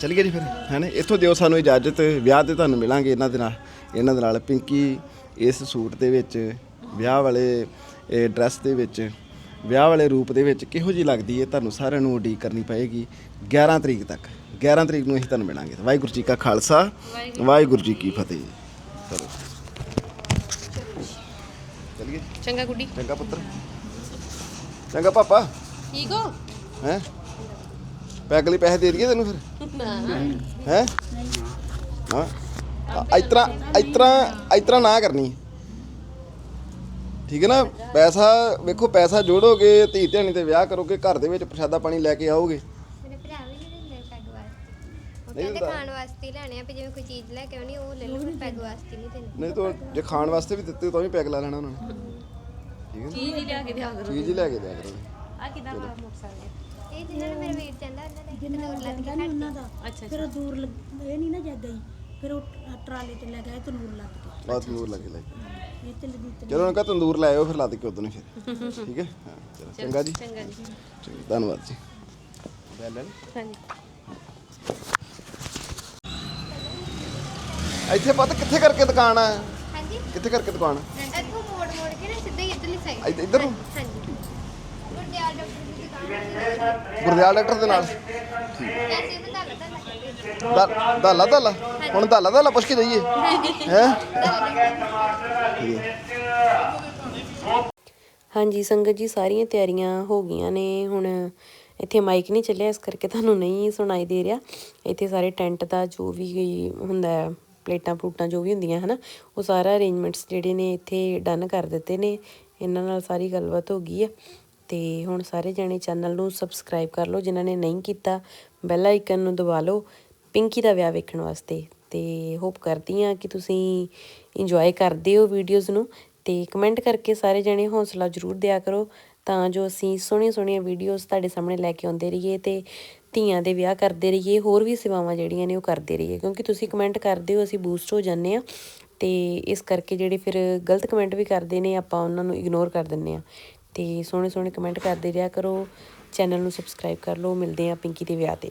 ਚਲੀਏ ਜੀ ਫਿਰ ਹੈ ਨਾ? ਇੱਥੋਂ ਦਿਓ ਸਾਨੂੰ ਇਜਾਜ਼ਤ। ਵਿਆਹ ਤੇ ਤੁਹਾਨੂੰ ਮਿਲਾਂਗੇ ਇਹਨਾਂ ਦੇ ਨਾਲ। ਇਹਨਾਂ ਦੇ ਨਾਲ ਪਿੰਕੀ ਇਸ ਸੂਟ ਦੇ ਵਿੱਚ ਵਿਆਹ ਵਾਲੇ ਡਰੈਸ ਦੇ ਵਿੱਚ ਵਿਆਹ ਵਾਲੇ ਰੂਪ ਦੇ ਵਿੱਚ ਕਿਹੋ ਜੀ ਲੱਗਦੀ ਹੈ ਤੁਹਾਨੂੰ ਸਾਰਿਆਂ ਨੂੰ ਉਡੀਕ ਕਰਨੀ ਪਏਗੀ 11 ਤਰੀਕ ਤੱਕ। 11 ਤਰੀਕ ਨੂੰ ਅਸੀਂ ਤੁਹਾਨੂੰ ਮਿਲਾਂਗੇ। ਵਾਹਿਗੁਰੂ ਜੀ ਕਾ ਖਾਲਸਾ ਵਾਹਿਗੁਰੂ ਜੀ ਕੀ ਫਤਿਹ। ਚਲੋ। ਚਲੀਏ ਚੰਗਾ ਗੁੱਡੀ। ਚੰਗਾ ਪੁੱਤਰ। ਚੰਗਾ ਪਾਪਾ। ਠੀਕ ਹੋ? ਹੈ? ਪੈਗ ਲਈ ਪੈਸੇ ਦੇ ਦਈਏ ਤੈਨੂੰ ਫਿਰ? ਹੈ? ਹਾਂ। ਇਤਰਾ ਇਤਰਾ ਇਤਰਾ ਨਾ ਕਰਨੀ। ਠੀਕ ਹੈ ਨਾ? ਪੈਸਾ ਵੇਖੋ ਪੈਸਾ ਜੋੜੋਗੇ ਧੀ ਧਿਆਣੀ ਤੇ ਵਿਆਹ ਕਰੋਗੇ ਘਰ ਦੇ ਵਿੱਚ ਪ੍ਰਸ਼ਾਦਾ ਪਾਣੀ ਲੈ ਕੇ ਆਓਗੇ। ਮੇਰੇ ਭਰਾ ਵੀ ਨਹੀਂ ਦਿੰਦੇ ਪੈਗ ਵਾਸਤੇ। ਉਹ ਕਹਿੰਦੇ ਖਾਣ ਵਾਸਤੇ ਹੀ ਲੈਣੇ ਆ ਵੀ ਜਿਵੇਂ ਕੋਈ ਚੀਜ਼ ਲੈ ਕੇ ਆਉਣੀ ਉਹ ਲੈ ਲਓ ਪਰ ਪੈਗ ਵਾਸਤੇ ਨਹੀਂ ਦੇਣੀ ਨਹੀਂ ਤਾਂ ਜੇ ਖਾਣ ਵਾਸਤੇ ਵੀ ਦਿੱਤੇ ਤਾਂ ਵੀ ਪੈਗ ਲਾ ਲੈਣਾ ਉਹਨਾਂ ਨੇ। ਠੀਕ ਹੈ। ਚੀਜ਼ ਹੀ ਲਿਆ ਕੇ ਦਿਆ ਕਰੋ। ਚੀਜ਼ ਹੀ ਲੈ ਕੇ ਦਿਆ ਕਰੋਗੇ ਆ ਕਿਦਾਂ ਵਾਲਾ ਮੋਟਰਸਾਈਕਲ ਇਹ ਜਿੰਨਾਂ ਨੂੰ ਮੇਰੇ ਵੀਰ ਕਹਿੰਦਾ ਉਹਨਾਂ ਨੇ ਜਿੰਨਾ ਦੂਰ ਲੱਗ ਲੱਗਾ ਨਹੀਂ ਉਹਨਾਂ ਦਾ। ਅੱਛਾ ਫਿਰ ਉਹ ਦੂਰ ਲੱਗ- ਇਹ ਨਹੀਂ ਨਾ ਜੱਗਾ ਹੀ। ਫਿਰ ਉਹ ਟ- ਟਰਾਲੇ ਤੇ ਲੱਗਾ ਇਹ ਤਨੂਰ ਲੱਗ ਕੇ। ਬਾਤ ਤੰਦੂਰ ਲੱਗੇ ਲੈ ਇਹ ਤੇ ਲੱਗੀ ਤੇ ਚਲੋ ਉਹਨਾਂ ਕਾ ਤੰਦੂਰ ਲੈ ਆਓ ਫਿਰ ਲਾ ਦੇ ਕੇ ਉਦੋਂ ਫਿਰ। <laughs> ਠੀਕ ਹੈ? ਹਾਂ ਚਲੋ ਚੰਗਾ ਜੀ। ਚੰਗਾ ਜੀ। ਚੰਗਾ, ਧੰਨਵਾਦ ਜੀ। ਹਾਂਜੀ। ਇੱਥੇ ਪਤਾ ਕਿੱਥੇ ਕਰਕੇ ਦੁਕਾਨ ਆ? ਹਾਂਜੀ। ਕਿੱਥੇ ਕਰਕੇ ਦੁਕਾਨ ਇੱਥੋਂ ਮੋੜ ਮੋੜ ਕੇ ਨਾ ਸਿੱਧਾ ਹੀ ਇੱਧਰਲੀ ਸਾਈਡ ਇੱਧ- ਇੱਧਰ ਨੂੰ। ਹਾਂਜੀ ਗੁਰਦਿਆਲ ਡਾਕਟਰ ਦੀ ਦੁਕਾਨ ਗੁਰਦਿਆਲ ਡਾਕਟਰ ਦੇ ਨਾਲ। ਵੈਸੇ ਬਤਾ ਲਦਾ ਲੱਗਦੇ ਦਾ- ਦਾਲਾ ਦਾਲਾ ਹੁਣ ਦਾਲਾ ਦਾਲਾ ਪੁੱਛ ਕੇ ਜਾਈਏ। ਹੈ? ਹਾਂਜੀ ਸੰਗਤ ਜੀ ਸਾਰੀਆਂ ਤਿਆਰੀਆਂ ਹੋ ਗਈਆਂ ਨੇ। ਹੁਣ ਇੱਥੇ ਮਾਈਕ ਨਹੀਂ ਚੱਲਿਆ ਇਸ ਕਰਕੇ ਤੁਹਾਨੂੰ ਨਹੀਂ ਸੁਣਾਈ ਦੇ ਰਿਹਾ। ਇੱਥੇ ਸਾਰੇ ਟੈਂਟ ਦਾ ਜੋ ਵੀ ਹੁੰਦਾ ਹੈ ਪਲੇਟਾਂ ਪਲੂਟਾਂ ਜੋ ਵੀ ਹੁੰਦੀਆਂ ਹਨਾ ਉਹ ਸਾਰਾ ਅਰੇਂਜਮੈਂਟਸ ਜਿਹੜੇ ਨੇ ਇੱਥੇ ਡਨ ਕਰ ਦਿੱਤੇ ਨੇ। ਇਹਨਾਂ ਨਾਲ ਸਾਰੀ ਗੱਲਬਾਤ ਹੋ ਗਈ ਆ। ਤੇ ਹੁਣ ਸਾਰੇ ਜਣੇ ਚੈਨਲ ਨੂੰ ਸਬਸਕ੍ਰਾਈਬ ਕਰ ਲਓ, ਜਿਨ੍ਹਾਂ ਨੇ ਨਹੀਂ ਕੀਤਾ ਬੈਲ ਆਈਕਨ ਨੂੰ ਦਬਾ ਲਓ, ਪਿੰਕੀ ਦਾ ਵਿਆਹ ਵੇਖਣ ਵਾਸਤੇ। ਤੇ ਹੋਪ ਕਰਦੀ ਹਾਂ ਕਿ ਤੁਸੀਂ ਇੰਜੋਏ ਕਰਦੇ ਹੋ ਵੀਡੀਓਜ਼ ਨੂੰ। ਤੇ ਕਮੈਂਟ ਕਰਕੇ ਸਾਰੇ ਜਣੇ ਹੌਸਲਾ ਜ਼ਰੂਰ ਦਿਆ ਕਰੋ, ਤਾਂ ਜੋ ਅਸੀਂ ਸੋਹਣੀਆਂ ਸੋਹਣੀਆਂ ਵੀਡੀਓਜ਼ ਤੁਹਾਡੇ ਸਾਹਮਣੇ ਲੈ ਕੇ ਆਉਂਦੇ ਰਹੀਏ ਤੇ ਧੀਆਂ ਦੇ ਵਿਆਹ ਕਰਦੇ ਰਹੀਏ, ਹੋਰ ਵੀ ਸੇਵਾਵਾਂ ਜਿਹੜੀਆਂ ਨੇ ਉਹ ਕਰਦੇ ਰਹੀਏ। ਕਿਉਂਕਿ ਤੁਸੀਂ ਕਮੈਂਟ ਕਰਦੇ ਹੋ, ਅਸੀਂ ਬੂਸਟ ਹੋ ਜਾਂਦੇ ਆ ਤੇ ਇਸ ਕਰਕੇ ਜਿਹੜੇ ਫਿਰ ਗਲਤ ਕਮੈਂਟ ਵੀ ਕਰਦੇ ਨੇ, ਆਪਾਂ ਉਹਨਾਂ ਨੂੰ ਇਗਨੋਰ ਕਰ ਦਿੰਦੇ ਆ ਤੇ ਸੋਹਣੇ ਸੋਹਣੇ ਕਮੈਂਟ ਕਰਦੇ ਰਿਹਾ ਕਰੋ। ਚੈਨਲ ਨੂੰ ਸਬਸਕ੍ਰਾਈਬ ਕਰ ਲਓ। ਮਿਲਦੇ ਆ ਪਿੰਕੀ ਦੇ ਵਿਆਹ ਤੇ।